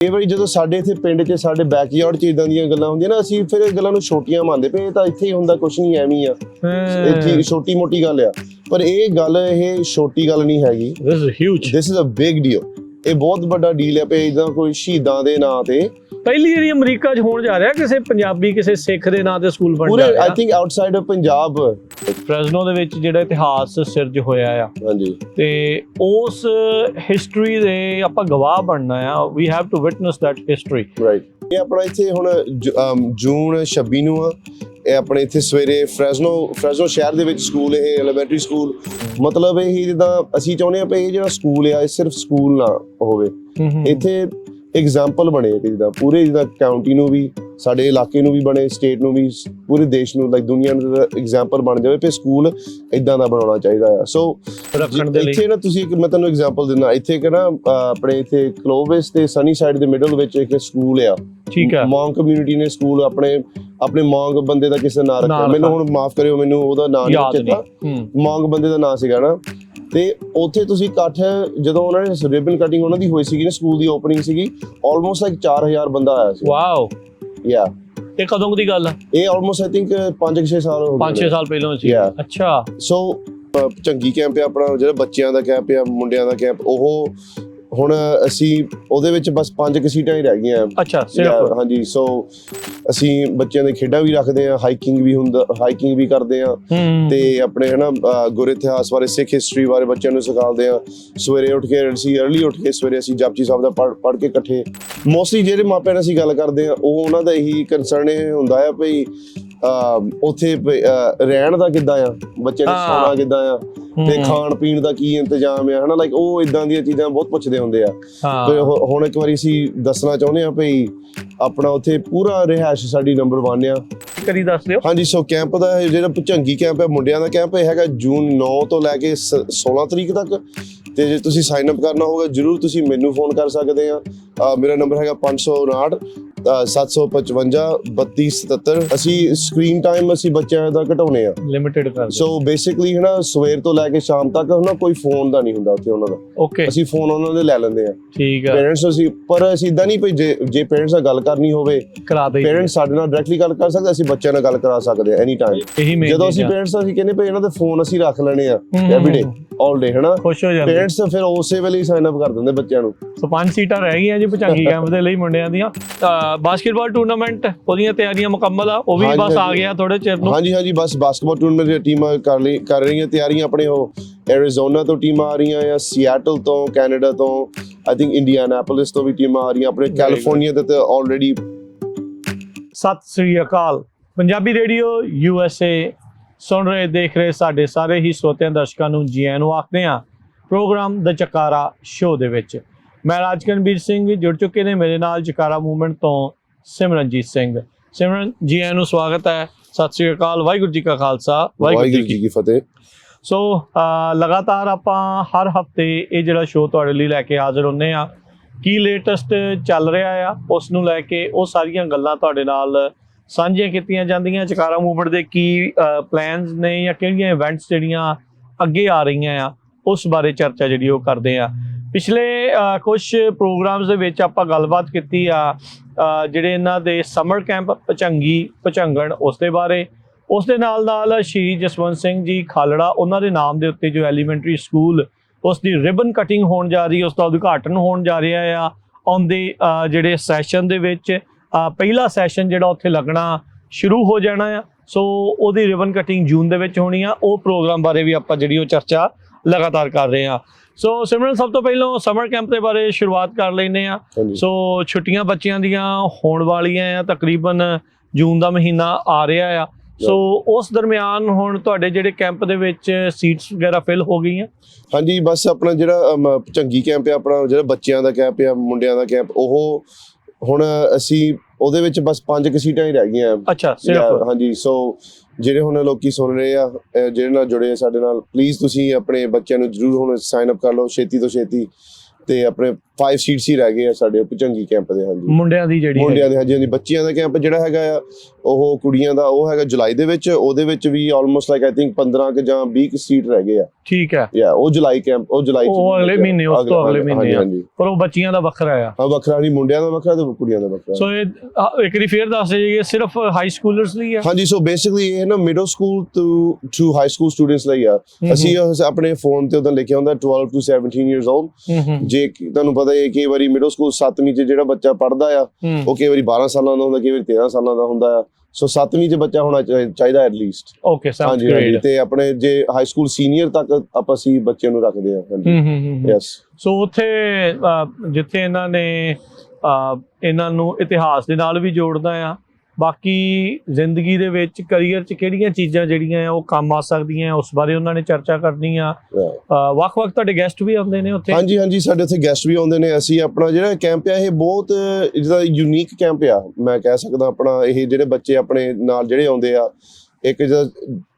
ਕਈ ਵਾਰੀ ਜਦੋਂ ਸਾਡੇ ਇੱਥੇ ਪਿੰਡ 'ਚ ਸਾਡੇ ਬੈਕਯਾਰਡ 'ਚ ਇਦਾਂ ਦੀਆਂ ਗੱਲਾਂ ਹੁੰਦੀਆਂ ਨਾ ਅਸੀਂ ਫਿਰ ਇਹ ਗੱਲਾਂ ਨੂੰ ਛੋਟੀਆਂ ਮੰਨਦੇ ਪਏ ਇਹ ਤਾਂ ਇੱਥੇ ਹੀ ਹੁੰਦਾ ਕੁਝ ਨਹੀਂ ਐਵੇਂ ਹੀ ਆ। ਇਹ ਚੀਜ਼ ਛੋਟੀ ਮੋਟੀ ਗੱਲ ਆ। ਪਰ ਇਹ ਗੱਲ ਇਹ ਛੋਟੀ ਗੱਲ ਨਹੀਂ ਹੈਗੀ। This is huge this is a big deal ਇਹ ਬਹੁਤ ਵੱਡਾ ਡੀਲ ਹੈ ਪਏ ਇਦਾਂ ਕੋਈ ਸ਼ਹੀਦਾਂ ਦੇ ਨਾਂ ਤੇ। ਪਹਿਲੀ ਵਾਰੀ ਅਮਰੀਕਾ 'ਚ ਹੋਣ ਜਾ ਰਿਹਾ ਕਿਸੇ ਪੰਜਾਬੀ ਕਿਸੇ ਸਿੱਖ ਦੇ ਨਾਂ ਤੇ ਸਕੂਲ ਬਣ ਪੂਰੇ I think outside of Punjab Fresno ਦੇ ਵਿੱਚ ਜਿਹੜਾ ਇਤਿਹਾਸ ਸਿਰਜ ਹੋਇਆ ਆ। ਹਾਂਜੀ। ਤੇ ਉਸ ਹਿਸਟਰੀ ਦੇ ਆਪਾਂ ਗਵਾਹ ਬਣਨਾ ਆ। We have to witness that history right ਇਹ ਆਪਣਾ ਇੱਥੇ ਹੁਣ ਜੂਨ 26 ਨੂੰ ਆ। ਇਹ ਆਪਣੇ ਇੱਥੇ ਸਵੇਰੇ ਫ੍ਰੈਜ਼ਨੋ ਫ੍ਰੈਜ਼ਨੋ ਸ਼ਹਿਰ ਦੇ ਵਿੱਚ ਸਕੂਲ ਇਹ ਐਲੀਮੈਂਟਰੀ ਸਕੂਲ। ਮਤਲਬ ਇਹ ਜਿੱਦਾਂ ਅਸੀਂ ਚਾਹੁੰਦੇ ਆ ਇਹ ਜਿਹੜਾ ਸਕੂਲ ਆ ਇਹ ਸਿਰਫ ਸਕੂਲ ਨਾ ਹੋਵੇ। ਇੱਥੇ ਐਗਜ਼ਾਮਪਲ ਬਣੇ ਕਿ ਜਿੱਦਾਂ ਪੂਰੇ ਜਿੱਦਾਂ ਕਾਉਂਟੀ ਨੂੰ ਵੀ ਸਾਡੇ ਇਲਾਕੇ ਨੂੰ ਵੀ ਬਣੇ ਸਟੇਟ ਨੂੰ ਵੀ ਪੂਰੇ ਦੇਸ਼ ਨੂੰ ਲਾਈਕ ਦੁਨੀਆ ਨੂੰ ਐਗਜ਼ਾਮਪਲ ਬਣ ਜਾਵੇ ਤੇ ਸਕੂਲ ਇਦਾਂ ਦਾ ਬਣਾਉਣਾ ਚਾਹੀਦਾ ਆ। ਸੋ ਰੱਖਣ ਦੇ ਲਈ। ਇੱਥੇ ਨਾ ਤੁਸੀਂ ਇੱਕ ਮੈਂ ਤੁਹਾਨੂੰ ਐਗਜ਼ਾਮਪਲ ਦਿੰਦਾ ਇੱਥੇ ਕਿ ਨਾ ਆਪਣੇ ਇੱਥੇ ਕਲੋਵਿਸ ਤੇ ਸਨੀ ਸਾਈਡ ਦੇ ਮਿਡਲ ਵਿੱਚ ਇੱਕ ਸਕੂਲ ਆ। ਠੀਕ ਹੈ। ਮੌਂਗ ਕਮਿਊਨਿਟੀ ਨੇ ਸਕੂਲ ਆਪਣੇ ਆਪਣੇ ਮੌਂਗ ਬੰਦੇ ਦਾ ਕਿਸੇ ਨਾਂ ਰੱਖਿਆ। ਮੈਨੂੰ। ਹੁਣ ਮਾਫ ਕਰਿਓ ਮੈਨੂੰ ਉਹਦਾ ਨਾਂ ਨਹੀਂ ਚੇਤਾ। ਮੌਂਗ ਬੰਦੇ ਦਾ ਨਾਂ ਸੀਗਾ ਨਾ। ਤੇ ਉੱਥੇ ਤੁਸੀਂ ਇਕੱਠ ਜਦੋਂ ਉਹਨਾਂ ਨੇ ਰਿਬਨ ਕਟਿੰਗ ਉਹਨਾਂ ਦੀ ਹੋਈ ਸੀਗੀ ਨਾ ਸਕੂਲ ਦੀ ਓਪਨਿੰਗ ਸੀਗੀ ਆਲਮੋਸਟ ਲਾਈਕ 4000 ਬੰਦਾ ਆਇਆ ਸੀ। ਵਾਓ ਯਾ ਇਹ ਕਦੋਂ ਦੀ ਗੱਲ ਆ? ਇਹ ਆਲਮੋਸਟ ਆਈ ਥਿੰਕ 5-6 ਸਾਲ ਹੋ 5-6 ਸਾਲ ਪਹਿਲਾਂ ਸੀ. ਅੱਛਾ। ਸੋ ਚੰਗੀ ਕੈਂਪ ਹੈ ਆਪਣਾ ਜਿਹੜਾ ਬੱਚਿਆਂ ਦਾ ਕੈਂਪ ਹੈ ਮੁੰਡਿਆਂ ਦਾ ਕੈਂਪ ਉਹ ਹੁਣ ਅਸੀਂ ਉਹਦੇ ਵਿੱਚ ਬਸ ਪੰਜ ਕੁ ਸੀਟਾਂ ਹੀ ਰਹਿ ਗਈਆਂ। ਅੱਛਾ ਸਿਰਫ ਹਾਂਜੀ ਸੋ ਅਸੀਂ ਬੱਚਿਆਂ ਦੇ ਖੇਡਾਂ ਵੀ ਰੱਖਦੇ ਆ ਹਾਈਕਿੰਗ ਵੀ ਹੁੰਦਾ ਹਾਈਕਿੰਗ ਵੀ ਕਰਦੇ ਆ ਤੇ ਆਪਣੇ ਹਨਾ ਗੁਰ ਇਤਿਹਾਸ ਬਾਰੇ ਸਿੱਖ ਹਿਸਟਰੀ ਬਾਰੇ ਬੱਚਿਆਂ ਨੂੰ ਸਿਖਾਉਂਦੇ ਆ ਸਵੇਰੇ ਉੱਠ ਕੇ ਅਸੀਂ ਅਰਲੀ ਉੱਠ ਕੇ ਸਵੇਰੇ ਅਸੀਂ ਜਪਜੀ ਸਾਹਿਬ ਦਾ ਪੜ੍ਹ ਕੇ ਇਕੱਠੇ। ਮੋਸਟਲੀ ਜਿਹੜੇ ਮਾਪਿਆਂ ਨਾਲ ਅਸੀਂ ਗੱਲ ਕਰਦੇ ਆ ਉਹ ਉਹਨਾਂ ਦਾ ਇਹੀ ਕੰਸਰਨ ਇਹ ਹੁੰਦਾ ਆ ਭਈ ਉੱਥੇ ਰਹਿਣ ਦਾ ਕਿੱਦਾਂ ਆ? ਬੱਚੇ ਨੇ। ਸੌਣਾ ਕਿੱਦਾਂ ਆ? ਤੇ ਹੂੰ। ਖਾਣ ਪੀਣ ਦਾ ਕੀ ਇੰਤਜ਼ਾਮ ਆ ਹਨਾ? ਲਾਈਕ ਉਹ ਇਦਾਂ ਦੀਆਂ ਚੀਜ਼ਾਂ ਬਹੁਤ ਪੁੱਛਦੇ ਹੁੰਦੇ ਆ। ਤੇ ਹਾਂ ਹੁ- ਹੁਣ ਇੱਕ ਵਾਰੀ ਅਸੀਂ ਦੱਸਣਾ ਚਾਹੁੰਦੇ ਆ ਭਈ ਆਪਣਾ ਉੱਥੇ ਪੂਰਾ ਰਿਹਾਇਸ਼ ਸਾਡੀ ਨੰਬਰ 1 ਆ। ਕਰੀ ਦੱਸ ਦਿਓ। ਹਾਂਜੀ ਸੋ ਕੈਂਪ ਦਾ ਜਿਹੜਾ ਭੁਚੰਗੀ ਕੈਂਪ ਹੈ ਮੁੰਡਿਆਂ ਦਾ ਕੈਂਪ ਇਹ ਹੈਗਾ ਜੂਨ 9 ਤੋਂ ਲੈ ਕੇ ਸ- 16 ਤਰੀਕ ਤੱਕ। ਤੇ ਜੇ ਤੁਸੀਂ ਸਾਈਨ ਅਪ ਕਰਨਾ ਹੋਗਾ ਜਰੂਰ ਤੁਸੀਂ ਮੈਨੂੰ ਫੋਨ ਕਰ ਸਕਦੇ ਆ। ਮੇਰਾ ਨੰਬਰ ਹੈਗਾ 559 ਅਹ 755 3277 ਅਸੀਂ ਸਕਰੀਨ ਟਾਈਮ ਅਸੀਂ ਬੱਚਿਆਂ ਦਾ ਘਟਾਉਨੇ ਆ। ਲਿਮਿਟਿਡ ਕਰ ਸੋ ਬੇਸਿਕਲੀ ਹੈ ਨਾ ਸਵੇਰ ਤੋਂ ਲੈ ਕੇ ਸ਼ਾਮ ਤੱਕ ਹਨਾ ਕੋਈ ਫੋਨ ਦਾ ਨਹੀਂ ਹੁੰਦਾ ਉੱਥੇ ਉਹਨਾਂ ਦਾ। ਓਕੇ ਅਸੀਂ ਫੋਨ ਉਹਨਾਂ ਦੇ ਲੈ ਲੈਂਦੇ ਆ। ਠੀਕ ਹੈ ਪੇਰੈਂਟਸ ਅਸੀਂ ਪਰ ਅਸੀਂ ਇਦਾਂ ਨਹੀਂ ਭਈ ਜੇ ਪੇਰੈਂਟਸ ਨਾਲ ਗੱਲ ਕਰਨੀ ਹੋਵੇ ਕਰਾ ਦੇ ਪੇਰੈਂਟਸ ਸਾਡੇ ਨਾਲ ਡਾਇਰੈਕਟਲੀ ਗੱਲ ਕਰ ਸਕਦੇ ਅਸੀਂ ਬੱਚਿਆਂ ਨਾਲ ਗੱਲ ਕਰਾ ਸਕਦੇ ਆ ਐਨੀ ਟਾਈਮ ਜਦੋਂ ਅਸੀਂ ਪੇਰੈਂਟਸ ਅਸੀਂ ਕਹਿੰਦੇ ਭਈ ਇਹਨਾਂ ਦੇ ਫੋਨ ਅਸੀਂ ਰੱਖ ਲੈਣੇ ਆ। ਐਵਰੀਡੇ 올 ਡੇ ਹਨਾ? ਖੁਸ਼ ਹੋ ਜਾਂਦੇ। ਪੇਰੈਂਟਸ ਫਿਰ ਉਸੇ ਵੇਲੇ ਹੀ ਸਾਈਨ ਅਪ ਕਰ ਦਿੰਦੇ ਬੱਚਿਆਂ ਨੂੰ। ਸੋ ਪੰਜ ਸੀਟਾਂ ਰਹਿ ਗਈਆਂ ਜੀ ਪਚੰਗੀ ਕੈਂਪ ਦੇ ਲਈ ਮੁੰਡਿਆਂ ਦੀਆਂ। ਬਾਸਕਟਬਾਲ ਟੂਰਨਾਮੈਂਟ ਉਹਦੀਆਂ ਤਿਆਰੀਆਂ ਮੁਕੰਮਲ ਆ ਉਹ ਵੀ ਬਸ ਆ। ਗਿਆ ਥੋੜੇ ਚਿਰ ਨੂੰ ਹਾਂਜੀ ਹਾਂਜੀ ਬਸ ਬਾਸਕਟਬਾਲ ਟੂਰਨਾਮੈਂਟ ਦੀ ਟੀਮਾਂ ਕਰ ਲਈ ਕਰ ਰਹੀਆਂ ਤਿਆਰੀਆਂ ਆਪਣੇ ਉਹ ਐਰੀਜ਼ੋਨਾ ਤੋਂ ਟੀਮਾਂ ਆ ਰਹੀਆਂ ਆ ਸੀਐਟਲ ਤੋਂ ਕੈਨੇਡਾ ਤੋਂ ਆਈ ਥਿੰਕ ਇੰਡੀਆਨਾਪੋਲਿਸ ਤੋਂ ਵੀ ਟੀਮਾਂ ਆ ਰਹੀਆਂ ਆਪਣੇ. ਕੈਲੀਫੋਰਨੀਆ ਤੇ ਤਾਂ already Sat Sri Akal Punjabi radio U S A ਸੁਣ ਰਹੇ ਦੇਖ ਰਹੇ ਸਾਡੇ ਸਾਰੇ ਹੀ ਸਰੋਤਿਆਂ ਦਰਸ਼ਕਾਂ ਨੂੰ ਜੀ ਆਇਆਂ ਨੂੰ ਆਖਦੇ ਹਾਂ ਪ੍ਰੋਗਰਾਮ ਦ ਚਕਾਰਾ ਸ਼ੋਅ ਦੇ ਵਿੱਚ ਮੈਂ ਰਾਜਕਨਵੀਰ ਸਿੰਘ ਜੁੜ ਚੁੱਕੇ ਨੇ ਮੇਰੇ ਨਾਲ ਚਕਾਰਾ ਮੂਵਮੈਂਟ ਤੋਂ ਸਿਮਰਨਜੀਤ ਸਿੰਘ। ਸਿਮਰਨ ਜੀ ਆਇਆਂ ਨੂੰ ਸਵਾਗਤ ਹੈ। ਸਤਿ ਸ੍ਰੀ ਅਕਾਲ ਵਾਹਿਗੁਰੂ ਜੀ ਕਾ ਖਾਲਸਾ ਵਾਹਿਗੁਰੂ ਜੀ ਕੀ ਫਤਿਹ। ਸੋ ਲਗਾਤਾਰ ਆਪਾਂ ਹਰ ਹਫ਼ਤੇ ਇਹ ਜਿਹੜਾ ਸ਼ੋਅ ਤੁਹਾਡੇ ਲਈ ਲੈ ਕੇ ਹਾਜ਼ਰ ਹੁੰਨੇ ਆ। ਕੀ ਲੇਟੈਸਟ ਚੱਲ ਰਿਹਾ ਆ? ਉਸ ਨੂੰ ਲੈ ਕੇ ਉਹ ਸਾਰੀਆਂ ਗੱਲਾਂ ਤੁਹਾਡੇ ਨਾਲ ਸਾਂਝੀਆਂ ਕੀਤੀਆਂ ਜਾਂਦੀਆਂ। ਚਕਾਰਾ ਮੂਵਮੈਂਟ ਦੇ ਕੀ ਪਲਾਨਸ ਨੇ ਜਾਂ ਕਿਹੜੀਆਂ ਇਵੈਂਟਸ ਜਿਹੜੀਆਂ ਅੱਗੇ ਆ ਰਹੀਆਂ ਆ ਉਸ ਬਾਰੇ ਚਰਚਾ ਜਿਹੜੀ ਉਹ ਕਰਦੇ ਆ। ਪਿਛਲੇ ਕੁਝ ਪ੍ਰੋਗਰਾਮਸ ਦੇ ਵਿੱਚ ਆਪਾਂ ਗੱਲਬਾਤ ਕੀਤੀ ਆ ਜਿਹੜੇ ਇਹਨਾਂ ਦੇ ਸਮਰ ਕੈਂਪ ਪਚੰਗੀ ਪਚੰਗਣ ਉਸ ਦੇ ਬਾਰੇ। ਉਸ ਦੇ ਨਾਲ ਨਾਲ ਸ਼੍ਰੀ ਜਸਵੰਤ ਸਿੰਘ ਜੀ ਖਾਲੜਾ, ਉਹਨਾਂ ਦੇ ਨਾਮ ਦੇ ਉੱਤੇ ਜੋ ਐਲੀਮੈਂਟਰੀ ਸਕੂਲ, ਉਸ ਦੀ ਰਿਬਨ ਕਟਿੰਗ ਹੋਣ ਜਾ ਰਹੀ ਹੈ ਉਸ ਦਾ ਉਦਘਾਟਨ ਹੋਣ ਜਾ ਰਿਹਾ ਆ। ਆਉਂਦੇ ਜਿਹੜੇ ਸੈਸ਼ਨ ਦੇ ਵਿੱਚ ਪਹਿਲਾ ਸੈਸ਼ਨ ਜਿਹੜਾ ਉੱਥੇ ਲੱਗਣਾ ਸ਼ੁਰੂ ਹੋ ਜਾਣਾ ਆ। ਸੋ ਉਹਦੀ ਰਿਬਨ ਕਟਿੰਗ ਜੂਨ ਦੇ ਵਿੱਚ ਹੋਣੀ ਆ। ਉਹ ਪ੍ਰੋਗਰਾਮ ਬਾਰੇ ਵੀ ਆਪਾਂ ਜਿਹੜੀ ਉਹ ਚਰਚਾ ਲਗਾਤਾਰ ਕਰ ਰਹੇ ਆ। ਸੋ ਸਿਮਰਨ ਸਭ ਤੋਂ ਪਹਿਲਾਂ ਸਮਰ ਕੈਂਪ ਦੇ ਬਾਰੇ ਸ਼ੁਰੂਆਤ ਕਰ ਲੈਨੇ ਆ ਸੋ ਛੁੱਟੀਆਂ ਬੱਚਿਆਂ ਦੀਆਂ ਹੋਣ ਵਾਲੀਆਂ ਆ ਤਕਰੀਬਨ ਜੂਨ ਦਾ ਮਹੀਨਾ ਆ ਰਿਹਾ ਆ। ਸੋ ਉਸ ਦਰਮਿਆਨ ਹੁਣ ਤੁਹਾਡੇ ਜਿਹੜੇ ਕੈਂਪ ਦੇ ਵਿੱਚ ਸੀਟਸ ਵਗੈਰਾ ਫਿਲ ਹੋ ਗਈਆਂ? ਹਾਂਜੀ ਬਸ ਆਪਣਾ ਜਿਹੜਾ ਚੰਗੀ ਕੈਂਪ ਹੈ ਆਪਣਾ ਜਿਹੜਾ ਬੱਚਿਆਂ ਦਾ ਕੈਂਪ ਹੈ ਮੁੰਡਿਆਂ ਦਾ ਕੈਂਪ ਉਹ ਹੁਣ ਅਸੀਂ ਉਹਦੇ ਵਿੱਚ ਬਸ ਪੰਜ ਕੁ ਸੀਟਾਂ ਹੀ ਰਹਿ ਗਈਆਂ। ਅੱਛਾ ਸਿਰਫ? ਹਾਂਜੀ ਸੋ ਜਿਹੜੇ ਹੁਣ ਲੋਕੀ ਸੁਣ ਰਹੇ ਆ ਅਹ, ਜਿਹੜੇ ਨਾਲ ਜੁੜੇ ਆ ਸਾਡੇ ਨਾਲ ਪਲੀਜ਼ ਤੁਸੀਂ ਆਪਣੇ ਬੱਚਿਆਂ ਨੂੰ ਜਰੂਰ ਹੁਣ ਸਾਈਨ ਅਪ ਕਰ ਲਓ ਛੇਤੀ ਤੋਂ ਛੇਤੀ ਤੇ ਆਪਣੇ 5 ਸੀਟਸ ਹੀ ਰਹਿ ਗਏ ਆ ਸਾਡੇ ਚੰਗੀ ਕੈਂਪ ਦੇ ਹਾਂਜੀ। ਮੁੰਡਿਆਂ ਦੀ ਜਿਹੜੀ ਮੁੰਡਿਆਂ ਦੇ ਹਾਂਜੀ ਹਾਂਜੀ ਬੱਚਿਆਂ ਦਾ ਕੈਂਪ ਜਿਹੜਾ ਹੈਗਾ ਆ ਉਹ ਕੁੜੀਆਂ ਦਾ ਉਹ ਹੈਗਾ ਜੁਲਾਈ ਦੇ ਵਿੱਚ ਉਹਦੇ ਵਿੱਚ ਵੀ ਆਲਮੋਸਟ ਲਾਈਕ ਆਈ ਥਿੰਕ 15 ਕਿ ਜਾਂ 20 ਕੁ ਸੀਟ ਰਹਿ ਗਏ ਆ। ਠੀਕ ਹੈ। ਯਾ ਉਹ ਜੁਲਾਈ ਕੈਂਪ ਉਹ ਜੁਲਾਈ ਚ ਉਹ ਅਗਲੇ। ਮਹੀਨੇ, ਉਸ ਤੋਂ ਅਗਲੇ ਮਹੀਨੇ ਆ। ਪਰ ਉਹ ਬੱਚੀਆਂ ਦਾ ਵੱਖਰਾ ਆ। ਹਾਂ ਵੱਖਰਾ ਨਹੀਂ ਮੁੰਡਿਆਂ ਦਾ ਵੱਖਰਾ ਤੇ ਕੁੜੀਆਂ ਦਾ ਵੱਖਰਾ। ਸੋ ਇਹ ਇੱਕ ਵਾਰੀ ਫੇਰ ਦੱਸ ਜੀ ਇਹ ਸਿਰਫ ਹਾਈ ਸਕੂਲਰਸ ਲਈ ਆ। ਹਾਂਜੀ ਸੋ ਬੇਸਿਕਲੀ ਇਹ ਨਾ middle school to to high school students ਲਈ ਆ। ਅਸੀਂ ਆਪਣੇ ਫੋਨ ਤੇ ਉਦੋਂ ਲਿਖਿਆ ਹੁੰਦਾ 12 ਟੂ 17 ਇਅਰਸ 올ਡ ਜੇ ਕਿ- ਤੁਹਾਨੂੰ ਪਤਾ ਹੈ ਕਈ ਵਾਰੀ ਮਿਡਲ ਸਕੂਲ 7ਵੀਂ ਚ ਜਿਹੜਾ ਬੱਚਾ ਪੜਦਾ ਆ ਉਹ ਕਈ ਵਾਰੀ 12 ਸਾਲਾਂ ਦਾ ਹੁੰਦਾ ਕਈ ਵਾਰੀ 13 ਸਾਲਾਂ ਦਾ ਹੁੰਦਾ ਆ। ਸੋ 7ਵੀਂ ਚ ਬੱਚਾ ਹੋਣਾ ਚਾਹੀ- ਚਾਹੀਦਾ ਐਟ ਲੀਸਟ ਓਕੇ ਸਾਊਂਡ ਹਾਂਜੀ ਹਾਂਜੀ ਤੇ ਆਪਣੇ ਜੇ ਹਾਈ ਸਕੂਲ ਸੀਨੀਅਰ ਤੱਕ ਆਪਾਂ ਸੀ ਬੱਚਿਆਂ ਨੂੰ ਰੱਖਦੇ ਆ ਹਾਂਜੀ। ਹੂੰ ਹੂੰ ਹੂੰ ਯੈਸ ਸੋ ਉੱਥੇ ਅ, ਜਿੱਥੇ ਇਹਨਾਂ ਨੇ ਅ, ਇਹਨਾਂ ਨੂੰ ਇਤਿਹਾਸ ਦੇ ਨਾਲ ਵੀ ਜੋੜਦਾ ਆ ਬਾਕੀ ਜ਼ਿੰਦਗੀ ਦੇ ਵਿੱਚ ਕੈਰੀਅਰ 'ਚ ਕਿਹੜੀਆਂ ਚੀਜ਼ਾਂ ਜਿਹੜੀਆਂ ਆ ਉਹ ਕੰਮ ਆ ਸਕਦੀਆਂ ਉਸ ਬਾਰੇ ਉਹਨਾਂ ਨੇ ਚਰਚਾ ਕਰਨੀ ਆ। ਵੱਖ-ਵੱਖ ਤੁਹਾਡੇ ਗੈਸਟ ਵੀ ਆਉਂਦੇ ਨੇ ਉੱਥੇ? ਹਾਂਜੀ ਹਾਂਜੀ ਸਾਡੇ ਉੱਥੇ ਗੈਸਟ ਵੀ ਆਉਂਦੇ ਨੇ। ਅਸੀਂ ਆਪਣਾ ਜਿਹੜਾ ਕੈਂਪ ਆ ਇਹ ਬਹੁਤ ਜਿਹਦਾ ਯੂਨੀਕ ਕੈਂਪ ਆ। ਮੈਂ ਕਹਿ ਸਕਦਾ ਆਪਣਾ ਇਹ ਜਿਹੜੇ ਬੱਚੇ ਆਪਣੇ ਨਾਲ ਜਿਹੜੇ ਆਉਂਦੇ ਆ ਇੱਕ ਜਿਹੜਾ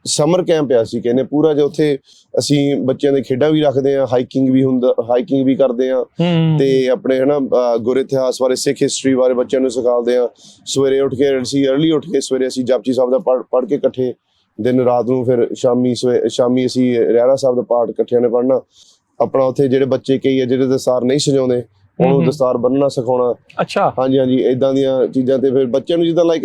ਸਮਰ ਕੈਂਪ ਆ ਅਸੀਂ ਕਹਿੰਦੇ ਪੂਰਾ ਜਿਹਾ ਉੱਥੇ ਅਸੀਂ ਬੱਚਿਆਂ ਦੇ ਖੇਡਾਂ ਵੀ ਰੱਖਦੇ ਆ ਹਾਈਕਿੰਗ ਵੀ ਹੁੰਦਾ ਹਾਈਕਿੰਗ ਵੀ ਕਰਦੇ ਆ ਤੇ ਆਪਣੇ ਹਨਾ ਗੁਰ ਇਤਿਹਾਸ ਬਾਰੇ ਸਿੱਖ ਹਿਸਟਰੀ ਬਾਰੇ ਬੱਚਿਆਂ ਨੂੰ ਸਿਖਾਉਂਦੇ ਆ ਸਵੇਰੇ ਉੱਠ ਕੇ ਅਸੀਂ ਅਰਲੀ ਉੱਠ ਕੇ ਸਵੇਰੇ ਅਸੀਂ ਜਪਜੀ ਸਾਹਿਬ ਦਾ ਪੜ੍ਹ ਕੇ ਇਕੱਠੇ ਦਿਨ ਰਾਤ ਨੂੰ ਫਿਰ ਸ਼ਾਮੀ ਸ਼ਾਮੀ ਅਸੀਂ ਰਹਿਰਾ ਸਾਹਿਬ ਦਾ ਪਾਠ ਇਕੱਠਿਆਂ ਨੇ ਪੜ੍ਹਨਾ। ਆਪਣਾ ਉੱਥੇ ਜਿਹੜੇ ਬੱਚੇ ਕਈ ਆ ਜਿਹੜੇ ਦਸਤਾਰ ਨਹੀਂ ਸਜਾਉਂਦੇ ਉਹਨੂੰ। ਦਸਤਾਰ ਬੰਨਣਾ ਸਿਖਾਉਣਾ। ਅੱਛਾ। ਹਾਂਜੀ ਹਾਂਜੀ ਇਦਾਂ ਦੀਆਂ ਚੀਜ਼ਾਂ ਤੇ ਫਿਰ ਬੱਚਿਆਂ ਨੂੰ ਜਿੱਦਾਂ ਲਾਈਕ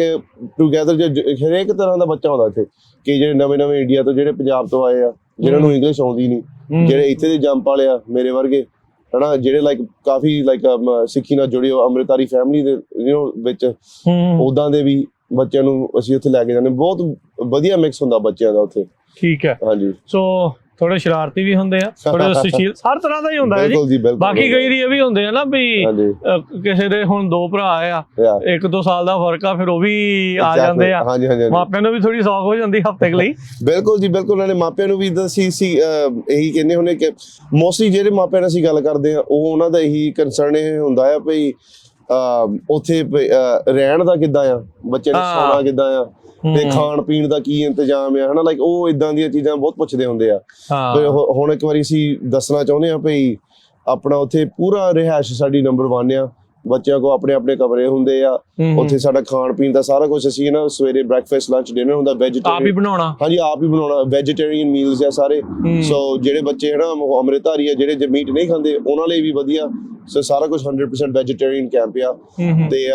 ਟੂਗੇਦਰ ਹਰੇਕ ਤਰ੍ਹਾਂ ਦਾ ਬੱਚਾ ਹੁੰਦਾ ਇੱਥੇ ਕਿ ਜਿਹੜੇ ਨਵੇਂ ਨਵੇਂ ਇੰਡੀਆ ਤੋਂ ਜਿਹੜੇ ਪੰਜਾਬ ਤੋਂ ਆਏ ਆ ਜਿਨ੍ਹਾਂ ਨੂੰ ਇੰਗਲਿਸ਼ ਆਉਂਦੀ ਨਹੀਂ। ਜਿਹੜੇ ਇੱਥੇ ਦੇ ਜੰਪ ਵਾਲੇ ਆ ਮੇਰੇ ਵਰਗੇ ਹਨਾ ਜਿਹੜੇ ਲਾਈਕ ਕਾਫੀ ਲਾਈਕ ਸਿੱਖੀ ਨਾਲ ਜੁੜੇ ਹੋ ਅੰਮ੍ਰਿਤਾਰੀ ਫੈਮਿਲੀ ਦੇ ਯੂ نو ਵਿੱਚ ਉਦਾਂ ਦੇ ਵੀ ਬੱਚਿਆਂ ਨੂੰ ਅਸੀਂ ਉੱਥੇ ਲੈ ਕੇ ਜਾਂਦੇ ਬਹੁਤ ਵਧੀਆ ਮਿਕਸ ਹੁੰਦਾ ਬੱਚਿਆਂ ਦਾ ਉੱਥੇ। ਠੀਕ ਹੈ। ਹਾਂਜੀ। ਸੋ ਥੋੜੇ ਸ਼ਰਾਰਤੀ ਵੀ ਹੁੰਦੇ ਆ ਥੋੜੇ ਸੁਸ਼ੀਲ ਹਰ ਤਰ੍ਹਾਂ ਦਾ ਹੀ ਹੁੰਦਾ ਹੈ ਜੀ। ਬਾਕੀ ਕਈ ਵਾਰੀ ਇਹ ਵੀ ਹੁੰਦੇ ਆ ਨਾ ਵੀ ਕਿਸੇ ਦੇ ਹੁਣ ਦੋ ਭਰਾ ਆ ਇੱਕ ਦੋ ਸਾਲ ਦਾ ਫ਼ਰਕ ਆ ਫਿਰ ਉਹ ਵੀ ਆ ਜਾਂਦੇ ਆ। ਮਾਪਿਆਂ ਨੂੰ ਵੀ ਥੋੜੀ ਸੌਖ ਹੋ ਜਾਂਦੀ ਹਫ਼ਤੇ ਲਈ। ਬਿਲਕੁਲ ਜੀ ਬਿਲਕੁਲ ਉਹਨਾਂ ਨੇ ਮਾਪਿਆਂ ਨੂੰ ਵੀ ਇਦਾਂ ਸੀ ਸੀ ਇਹੀ ਕਹਿੰਦੇ ਹੁੰਦੇ ਕਿ ਮੋਸਟਲੀ ਜਿਹੜੇ ਮਾਪਿਆਂ ਨਾਲ ਅਸੀਂ ਗੱਲ ਕਰਦੇ ਆ ਉਹ ਉਹਨਾਂ ਦਾ ਇਹੀ ਕੰਸਰਨ ਇਹ ਹੁੰਦਾ ਆ ਭਈ ਉੱਥੇ ਰਹਿਣ ਦਾ ਕਿੱਦਾਂ ਆ ਬੱਚੇ ਨੇ। ਸੌਣਾ ਕਿੱਦਾਂ ਆ ਤੇ ਹੂੰ। ਖਾਣ ਪੀਣ ਦਾ ਕੀ ਇੰਤਜ਼ਾਮ ਆ ਹਨਾ? ਲਾਈਕ ਉਹ ਇਦਾਂ ਦੀਆਂ ਚੀਜ਼ਾਂ ਬਹੁਤ ਪੁੱਛਦੇ ਹੁੰਦੇ ਆ। ਤੇ ਹਾਂ ਹੁ- ਹੁਣ ਇੱਕ ਵਾਰੀ ਅਸੀਂ ਦੱਸਣਾ ਚਾਹੁੰਦੇ ਆ ਭਈ ਆਪਣਾ ਉੱਥੇ ਪੂਰਾ ਰਿਹਾਇਸ਼ ਸਾਡੀ ਨੰਬਰ 1 ਆ। ਬੱਚਿਆਂ ਕੋ ਆਪਣੇ ਆਪਣੇ ਕਮਰੇ ਹੁੰਦੇ ਆ। ਹੂੰ। ਉੱਥੇ ਸਾਡਾ ਖਾਣ ਪੀਣ ਦਾ ਸਾਰਾ ਕੁਝ ਅਸੀਂ ਨਾ ਸਵੇਰੇ ਬ੍ਰੈਕਫਾਸਟ ਲੰਚ ਡਿਨਰ ਹੁੰਦਾ ਆਪ ਹੀ ਵੈਜੀਟੇਰੀਅਨ ਬਣਾਉਣਾ। ਹਾਂਜੀ ਆਪ ਹੀ ਬਣਾਉਣਾ। ਵੈਜੀਟੇਰੀਅਨ ਮੀਲਸ ਆ ਸਾਰੇ। ਹੂੰ। ਸੋ ਜਿਹੜੇ ਬੱਚੇ ਹਨਾ ਅੰਮ੍ਰਿਤਧਾਰੀ ਆ ਜਿਹੜੇ ਮੀਟ ਨਹੀਂ ਖਾਂਦੇ ਉਹਨਾਂ ਲਈ ਵੀ ਵਧੀਆ। ਸੋ ਸਾਰਾ ਕੁਝ 100% ਵੈਜੀਟੇਰੀਅਨ ਕੈਂਪ ਆ। ਤੇ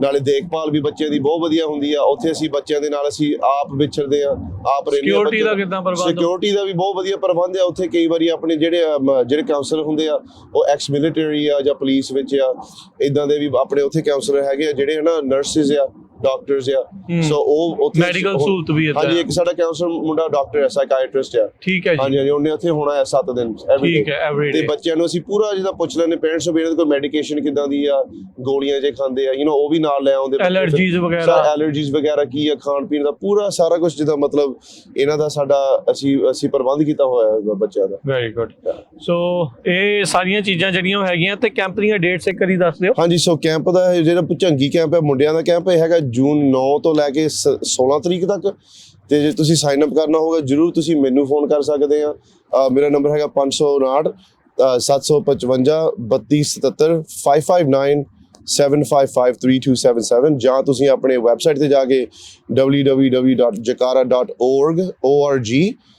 ਨਾਲੇ ਦੇਖਭਾਲ ਵੀ ਬੱਚਿਆਂ ਦੀ ਬਹੁਤ ਵਧੀਆ ਹੁੰਦੀ ਆ। ਉੱਥੇ ਅਸੀਂ ਬੱਚਿਆਂ ਦੇ ਨਾਲ ਅਸੀਂ ਆਪ ਵਿਚਰਦੇ ਆ ਆਪ ਰਹਿੰਦੇ Security ਦਾ ਕਿੱਦਾਂ ਪ੍ਰਬੰਧ? ਸਿਕਿਉਰਿਟੀ ਦਾ ਵੀ ਬਹੁਤ ਵਧੀਆ ਪ੍ਰਬੰਧ ਆ। ਉੱਥੇ ਕਈ ਵਾਰੀ ਆਪਣੇ ਜਿਹੜੇ ਜਿਹੜੇ ਕਾਉਂਸਲਰ ਹੁੰਦੇ ਆ ਉਹ ਐਕਸ ਮਿਲਟਰੀ ਆ ਜਾਂ ਪੁਲਿਸ ਵਿੱਚ ਆ। ਇਦਾਂ ਦੇ ਵੀ ਆਪਣੇ ਉੱਥੇ ਕਾਉਂਸਲਰ ਹੈਗੇ ਆ ਜਿਹੜੇ ਹਨਾ ਨਰਸਿਸ ਆ। ਡਾਕਟਰਸ ਆ। ਹੂੰ। ਸੋ ਉਹ ਉੱਥੇ ਉਹ- ਸਹੂਲਤ ਵੀ ਇੱਦਾਂ ਹਾਂਜੀ ਹੈ। ਇੱਕ ਸਾਡਾ ਕਾਉਂਸਲਰ ਮੁੰਡਾ ਡਾਕਟਰ ਹੈ ਸਾਈਕਾਇਟ੍ਰਿਸਟ ਆ। ਠੀਕ ਹੈ ਜੀ। ਹਾਂਜੀ ਹਾਂਜੀ ਉਹਨੇ ਉੱਥੇ ਹੋਣਾ ਹੈ 7 ਦਿਨ ਠੀਕ। ਹੈ ਐਵਰੀ ਤੇ ਬੱਚਿਆਂ ਨੂੰ ਅਸੀਂ ਪੂਰਾ ਜਿਹਦਾ ਪੁੱਛ ਲੈਂਦੇ ਪੇਰੈਂਟਸ ਨੂੰ ਵੀ ਇਹਨਾਂ ਦੀ ਕੋਈ ਮੈਡੀਕੇਸ਼ਨ ਕਿਦਾਂ ਦੀ ਆ ਗੋਲੀਆਂ ਜੇ ਖਾਂਦੇ ਆ ਯੂ نو ਉਹ ਵੀ ਨਾਲ ਲੈ ਆਉਂਦੇ ਐਲਰਜੀਜ਼ ਵਗੈਰਾ। ਐਲਰਜੀਜ਼ ਵਗੈਰਾ ਕੀ ਆ ਖਾਣ ਪੀਣ ਦਾ ਪੂਰਾ ਸਾਰਾ ਕੁਝ ਜਿਹਦਾ ਮਤਲਬ ਇਹਨਾਂ ਦਾ ਸਾਡਾ ਅਸੀਂ ਅਸੀਂ ਪ੍ਰਬੰਧ ਕੀਤਾ ਹੋਇਆ ਹੈ ਬੱਚਿਆਂ ਦਾ। ਵੈਰੀ ਗੁੱਡ ਸੋ ਇਹ ਸਾਰੀਆਂ ਚੀਜ਼ਾਂ ਜਿਹੜੀਆਂ ਹੈਗੀਆਂ ਤੇ ਕੈਂਪ ਦੀਆਂ ਡੇਟਸ ਇੱਕ ਵਾਰੀ ਦੱਸ ਦਿਓ। ਹਾਂਜੀ ਸੋ ਕੈਂਪ ਦਾ ਜਿਹੜਾ ਭੁਚੰਗੀ ਕੈਂਪ ਹੈ ਮੁੰਡਿਆਂ ਦਾ ਕੈਂਪ ਹੈਗਾ ਜੂਨ 9 ਤੋਂ ਲੈ ਕੇ ਸ- 16 ਤਰੀਕ ਤੱਕ। ਤੇ ਜੇ ਤੁਸੀਂ ਸਾਈਨ ਅਪ ਕਰਨਾ ਹੋਗਾ ਜਰੂਰ ਤੁਸੀਂ ਮੈਨੂੰ ਫੋਨ ਕਰ ਸਕਦੇ ਆ। ਮੇਰਾ ਨੰਬਰ ਹੈਗਾ 559 ਅਹ 755 3277 559 7553277 ਜਾਂ ਤੁਸੀਂ ਆਪਣੇ ਵੈਬਸਾਈਟ ਤੇ ਜਾ ਕੇ www.jakara.org org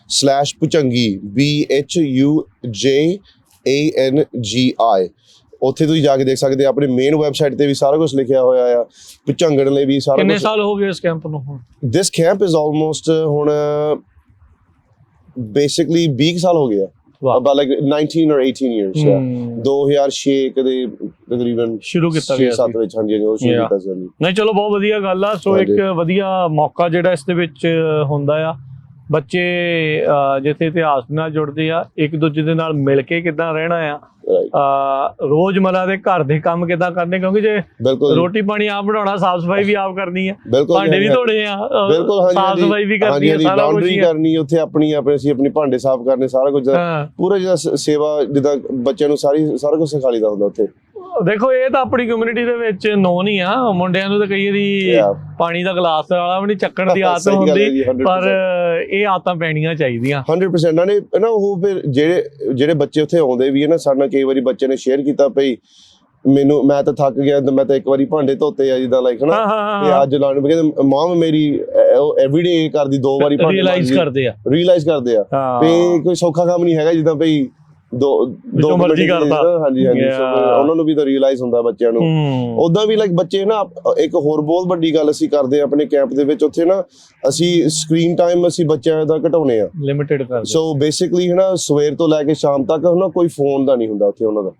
slash ਪੁਚੰਗੀ b h u j a n g i ਉੱਥੇ ਤੁਸੀਂ ਜਾ ਕੇ ਦੇਖ ਸਕਦੇ ਆ ਆਪਣੀ ਮੇਨ ਵੈਬਸਾਈਟ ਤੇ ਵੀ ਸਾਰਾ ਕੁਝ ਲਿਖਿਆ ਹੋਇਆ ਆ ਪੁਚੰਗਣ ਲਈ ਵੀ ਸਾਰਾ ਕਿੰਨੇ ਸਾਲ ਹੋ ਗਏ ਇਸ ਕੈਂਪ ਨੂੰ ਹੁਣ? ਦਿਸ ਕੈਂਪ ਇਜ਼ ਆਲਮੋਸਟ ਹੁਣ ਬੇਸਿਕਲੀ 20 ਸਾਲ ਹੋ ਗਿਆ ਵਾਹ। About like 19 or 18 years yeah ਹਮ, 2006 ਕਦੇ ਤਕਰੀਬਨ ਸ਼ੁਰੂ ਕੀਤਾ ਗਿਆ 7 ਸੀ। ਵਿੱਚ ਹਾਂਜੀ ਉਹ ਸ਼ੁਰੂ. ਕੀਤਾ ਸੀ ਨਹੀਂ ਚਲੋ ਬਹੁਤ ਵਧੀਆ ਗੱਲ ਆ। ਸੋ ਇੱਕ। ਵਧੀਆ ਮੌਕਾ ਜਿਹੜਾ ਇਸ ਦੇ ਵਿੱਚ ਹੁੰਦਾ ਆ। ਬੱਚੇ ਜਿੱਥੇ ਇਤਿਹਾਸ ਨਾਲ ਜੁੜਦੇ ਆ ਇੱਕ ਦੂਜੇ ਦੇ ਨਾਲ ਮਿਲ ਕੇ ਕਿਦਾਂ ਰਹਿਣਾ ਆ। ਰੋਜ਼ਮਰਰਾ ਦੇ ਘਰ ਦੇ ਕੰਮ ਕਿਦਾਂ ਕਰਨੇ? ਕਿਉਂਕਿ ਜੇ ਰੋਟੀ ਪਾਣੀ ਆਪ ਬਣਾਉਣਾ ਸਾਫ਼ ਸਫ਼ਾਈ ਵੀ ਆਪ ਕਰਨੀ ਆ। ਬਿਲਕੁਲ ਭਾਂਡੇ ਵੀ ਧੋਣੇ ਆ ਬਿਲਕੁਲ ਹਾਂਜੀ ਸਾਫ਼ ਸਫ਼ਾਈ ਵੀ ਕਰਨੀ ਹਾਂਜੀ ਸਾਰਾ ਕੁਝ ਲਾਉਂਡਰੀ ਕਰਨੀ ਉੱਥੇ ਆਪਣੀ ਆਪਣੇ ਅਸੀਂ ਆਪਣੀ ਭਾਂਡੇ ਸਾਫ਼ ਕਰਨੇ ਸਾਰਾ ਕੁਝ ਹਾਂ। ਪੂਰਾ ਜਿਹੜਾ ਸੇਵਾ ਜਿੱਦਾਂ ਬੱਚਿਆਂ ਨੂੰ ਸਾਰੀ ਸਾਰਾ ਕੁਝ ਸਿਖਾ ਲਈਦਾ ਹੁੰਦਾ ਉੱਥੇ। ਦੇਖੋ ਇਹ ਤਾਂ ਆਪਣੀ ਕਮਿਊਨਿਟੀ ਦੇ ਵਿੱਚ ਨੋ ਨਹੀਂ ਆ। ਮੁੰਡਿਆਂ ਨੂੰ ਤਾਂ ਕਈ ਵਾਰੀ. ਪਾਣੀ ਦਾ ਗਲਾਸ ਵਾਲਾ ਵੀ ਨਹੀਂ ਚੱਕਣ ਦੀ ਆਦਤ ਹੈ ਹੁੰਦੀ ਜੀ, 100% ਪਰ ਇਹ ਆਦਤਾਂ ਪੈਣੀਆਂ ਚਾਹੀਦੀਆਂ। 100% ਨਾਲੇ ਨਾ ਉਹ ਫਿਰ ਜਿਹੜੇ ਜਿਹੜੇ ਬੱਚੇ ਉੱਥੇ ਆਉਂਦੇ ਵੀ ਹੈ ਨਾ ਸਾਡੇ ਨਾਲ ਕਈ ਵਾਰੀ ਬੱਚੇ ਨੇ ਸ਼ੇਅਰ ਕੀਤਾ ਭਈ ਮੈਨੂੰ ਮੈਂ ਤਾਂ ਥੱਕ ਗਿਆ ਮੈਂ ਤਾਂ ਇੱਕ ਵਾਰੀ ਭਾਂਡੇ ਧੋਤੇ ਆ ਜਿੱਦਾਂ ਲਾਈਕ ਹਨਾ? ਹਾਂ ਹਾਂ ਤੇ ਹਾਂ। ਅੱਜ ਲਾਣ ਕਹਿੰਦੇ ਮਾਮ ਮੇਰੀ ਐਵਰੀਡੇ ਕਰਦੀ ਦੋ ਵਾਰੀ ਭਾਂਡੇ ਰਿਅਲਾਈਜ਼ ਕਰਦੇ ਆ। ਰੀਅਲਾਈਜ਼ ਕਰਦੇ ਆ। ਹਾਂ। ਤੇ ਕੋਈ ਸੌਖਾ ਕੰਮ ਨਹੀਂ ਹੈਗਾ ਜਿੱਦਾਂ ਭਈ ਦੋ ਦੋ ਮਰਜ਼ੀ ਕਰਤਾ। ਹਾਂਜੀ ਹਾਂਜੀ. ਉਹਨਾਂ ਨੂੰ ਵੀ ਤਾਂ ਰੀਅਲਾਈਜ਼ ਹੁੰਦਾ ਬੱਚਿਆਂ ਨੂੰ। ਉਦਾਂ ਵੀ ਲਾਈਕ ਬੱਚੇ ਨਾ ਇੱਕ ਹੋਰ ਬਹੁਤ ਵੱਡੀ ਗੱਲ ਅਸੀਂ ਕਰਦੇ ਆ ਆਪਣੇ ਕੈਂਪ ਦੇ ਵਿੱਚ ਉੱਥੇ ਨਾ ਅਸੀਂ ਸਕਰੀਨ ਟਾਈਮ ਅਸੀਂ ਬੱਚਿਆਂ ਦਾ ਘਟਾਉਨੇ ਆ ਲਿਮਿਟਿਡ ਕਰਦੇ ਸੋ ਬੇਸਿਕਲੀ ਹੈ ਨਾ ਸਵੇਰ ਤੋਂ ਲੈ ਕੇ ਸ਼ਾਮ ਤੱਕ ਨਾ ਕੋਈ ਫੋਨ ਦਾ ਨਹੀਂ ਹੁੰਦਾ ਉੱਥੇ ਉਹਨਾਂ ਦਾ।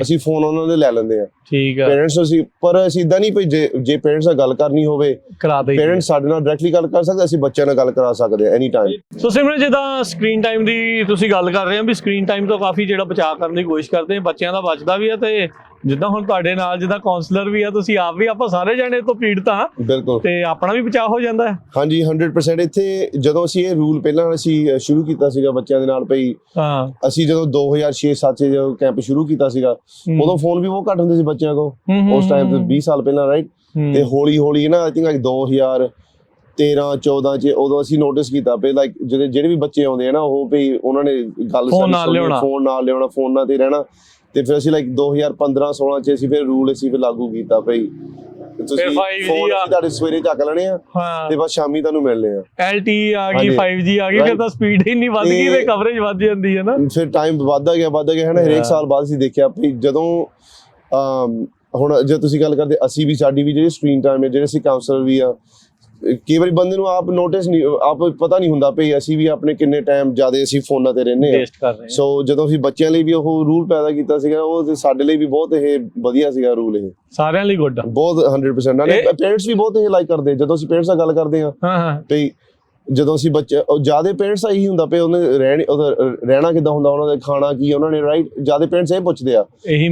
ਅਸੀਂ ਫੋਨ ਉਹਨਾਂ ਦੇ ਲੈ ਲੈਂਦੇ ਆ ਠੀਕ ਆ। ਪੇਰੈਂਟਸ ਅਸੀਂ ਪਰ ਅਸੀਂ ਇਦਾਂ ਨਹੀਂ ਭਈ ਜੇ ਪੇਰੈਂਟਸ ਨਾਲ ਗੱਲ ਕਰਨੀ ਹੋਵੇ ਕਰਾ ਦੇ ਪੇਰੈਂਟਸ ਸਾਡੇ ਨਾਲ ਡਾਇਰੈਕਟਲੀ ਗੱਲ ਕਰ ਸਕਦੇ ਅਸੀਂ ਬੱਚਿਆਂ ਨਾਲ ਗੱਲ ਕਰਾ ਸਕਦੇ ਆ ਐਨੀ ਟਾਈਮ ਸੋ ਸਿਮਰਨ ਜਿੱਦਾਂ ਸਕਰੀਨ ਟਾਈਮ ਦੀ ਤੁਸੀਂ ਗੱਲ ਕਰ ਰਹੇ ਹੋ ਵੀ ਸਕਰੀਨ ਟਾਈਮ ਤੋਂ ਕਾਫੀ ਜਿਹੜਾ ਬਚਾਅ ਕਰਨ ਦੀ ਕੋਸ਼ਿਸ਼ ਕਰਦੇ ਆ ਬੱਚਿਆਂ ਦਾ ਬਚਦਾ ਵੀ ਆ ਤੇ ਜਿੱਦਾਂ ਹੁਣ ਤੁਹਾਡੇ ਨਾਲ ਜਿੱਦਾਂ ਕਾਉਂਸਲਰ ਵੀ ਆ ਤੁਸੀਂ ਆਪ ਵੀ ਆਪਾਂ ਸਾਰੇ ਜਣੇ ਤੋਂ ਪੀੜਤ ਬਿਲਕੁਲ। ਤੇ ਆਪਣਾ ਵੀ ਬਚਾਅ ਹੋ ਜਾਂਦਾ ਹੈ। ਹਾਂਜੀ 100% ਇੱਥੇ ਜਦੋਂ ਅਸੀਂ ਇਹ ਰੂਲ ਪਹਿਲਾਂ ਅਸੀਂ ਸ਼ੁਰੂ ਕੀਤਾ ਸੀਗਾ ਬੱਚਿਆਂ ਦੇ ਨਾਲ ਭਈ ਹਾਂ। ਅਸੀਂ ਜਦੋਂ 2006-7 ਚ ਜਦੋਂ ਕੈਂਪ ਸ਼ੁਰੂ ਕੀਤਾ ਸੀਗਾ ਉਦੋਂ ਫੋਨ ਵੀ ਬਹੁਤ ਘੱਟ ਹੁੰਦੇ ਸੀ ਬੱਚਿਆਂ ਕੋਲ। ਉਸ ਟਾਈਮ ਤੇ ਹਮ, 20 ਸਾਲ ਪਹਿਲਾਂ ਰਾਈਟ ਤੇ ਹੌਲੀ ਹੌਲੀ ਨਾ ਆਈ ਥਿੰਕ ਲਾਈਕ 2000 13 14 ਚ ਉਦੋਂ ਅਸੀਂ ਨੋਟਿਸ ਕੀਤਾ ਵੀ ਲਾਈਕ ਜਿਹੜੇ ਜਿਹੜੇ ਵੀ ਬੱਚੇ ਆਉਂਦੇ ਆ ਨਾ ਉਹ ਵੀ ਉਹਨਾਂ ਨੇ ਗੱਲ Phone ਨਾਲ ਲਿਆਉਣਾ। ਫੋਨ ਨਾਲ ਲਿਆਉਣਾ ਫੋਨਾਂ ਤੇ ਰਹਿਣਾ। ਤੇ ਫਿਰ ਅਸੀਂ ਲਾਈਕ 2015 16 ਚ ਅਸੀਂ ਫਿਰ ਰੂਲ ਅਸੀਂ ਫਿਰ ਲਾਗੂ ਕੀਤਾ ਭਈ ਤੁਸੀਂ 5G ਫੋਨ। ਅਸੀਂ ਤੁਹਾਡੇ ਸਵੇਰੇ ਚੱਕ ਲੈਣੇ ਆ ਤੇ ਬਸ ਸ਼ਾਮੀ ਤੁਹਾਨੂੰ ਮਿਲਣੇ ਆ LTE ਆ ਗਈ ਹਾਂਜੀ। 5G ਆ ਗਈ ਫਿਰ. ਤਾਂ ਸਪੀਡ ਹੀ ਨਹੀਂ ਵੱਧ ਗਈ ਤੇ ਕਵਰੇਜ ਵੱਧ ਜਾਂਦੀ ਹੈ ਨਾ ਫਿਰ ਟਾਈਮ ਵੱਧਦਾ ਗਿਆ ਵੱਧਦਾ ਗਿਆ ਹੈ ਨਾ ਹਰੇਕ. ਸਾਲ ਬਾਅਦ ਅਸੀਂ ਦੇਖਿਆ ਵੀ ਜਦੋਂ ਹੁਣ ਜੇ ਤੁਸੀਂ ਗੱਲ ਕਰਦੇ ਅਸੀਂ ਵੀ ਸਾਡੀ ਵੀ ਜਿਹੜੀ ਸਕਰੀਨ ਟਾਈਮ ਹੈ ਜਿਹੜੇ ਅਸੀਂ ਕਾਉਂਸਲਰ ਵੀ ਆ ਕਈ ਵਾਰੀ ਬੰਦੇ ਨੂੰ ਆਪ ਨੋਟਿਸ ਨਹੀਂ ਆਪ ਪਤਾ ਨਹੀਂ ਹੁੰਦਾ ਭਈ ਅਸੀਂ ਵੀ ਆਪਣੇ ਕਿੰਨੇ ਟਾਈਮ ਜ਼ਿਆਦਾ ਅਸੀਂ ਫੋਨਾਂ ਤੇ ਰਹਿੰਦੇ ਕਰ ਰਹੇ ਹਾਂ। ਸੋ ਜਦੋਂ ਅਸੀਂ ਬੱਚਿਆਂ ਲਈ ਵੀ ਉਹ ਰੂਲ ਪੈਦਾ ਕੀਤਾ ਸੀਗਾ ਉਹ ਤੇ ਸਾਡੇ ਲਈ ਵੀ ਬਹੁਤ ਇਹ ਵਧੀਆ ਸੀਗਾ ਰੂਲ ਇਹ। ਸਾਰਿਆਂ ਲਈ ਗੁੱਡ ਬਹੁਤ 100% ਨਾਲੇ ਇਹ- ਪੇਰੈਂਟਸ ਵੀ ਬਹੁਤ ਇਹ ਲਾਈਕ ਕਰਦੇ ਆ। ਜਦੋਂ ਅਸੀਂ ਪੇਰੈਂਟਸ ਨਾਲ ਗੱਲ ਕਰਦੇ ਆ ਹਾਂ ਹਾਂ। ਭਈ ਜਦੋਂ ਅਸੀਂ ਬੱਚੇ ਜ਼ਿਆਦਾ ਪੇਰੈਂਟਸ ਇਹੀ ਹੁੰਦਾ ਪਏ ਉਹਨੇ ਰਹਿਣ ਰਹਿਣਾ ਕਿੱਦਾਂ ਹੁੰਦਾ ਉਹਨਾਂ ਦਾ ਖਾਣਾ ਕੀ ਉਹਨਾਂ ਨੇ ਰਾਈਟ ਜ਼ਿਆਦਾ ਪੇਰੈਂਟਸ ਇਹ ਪੁੱਛਦੇ ਆ।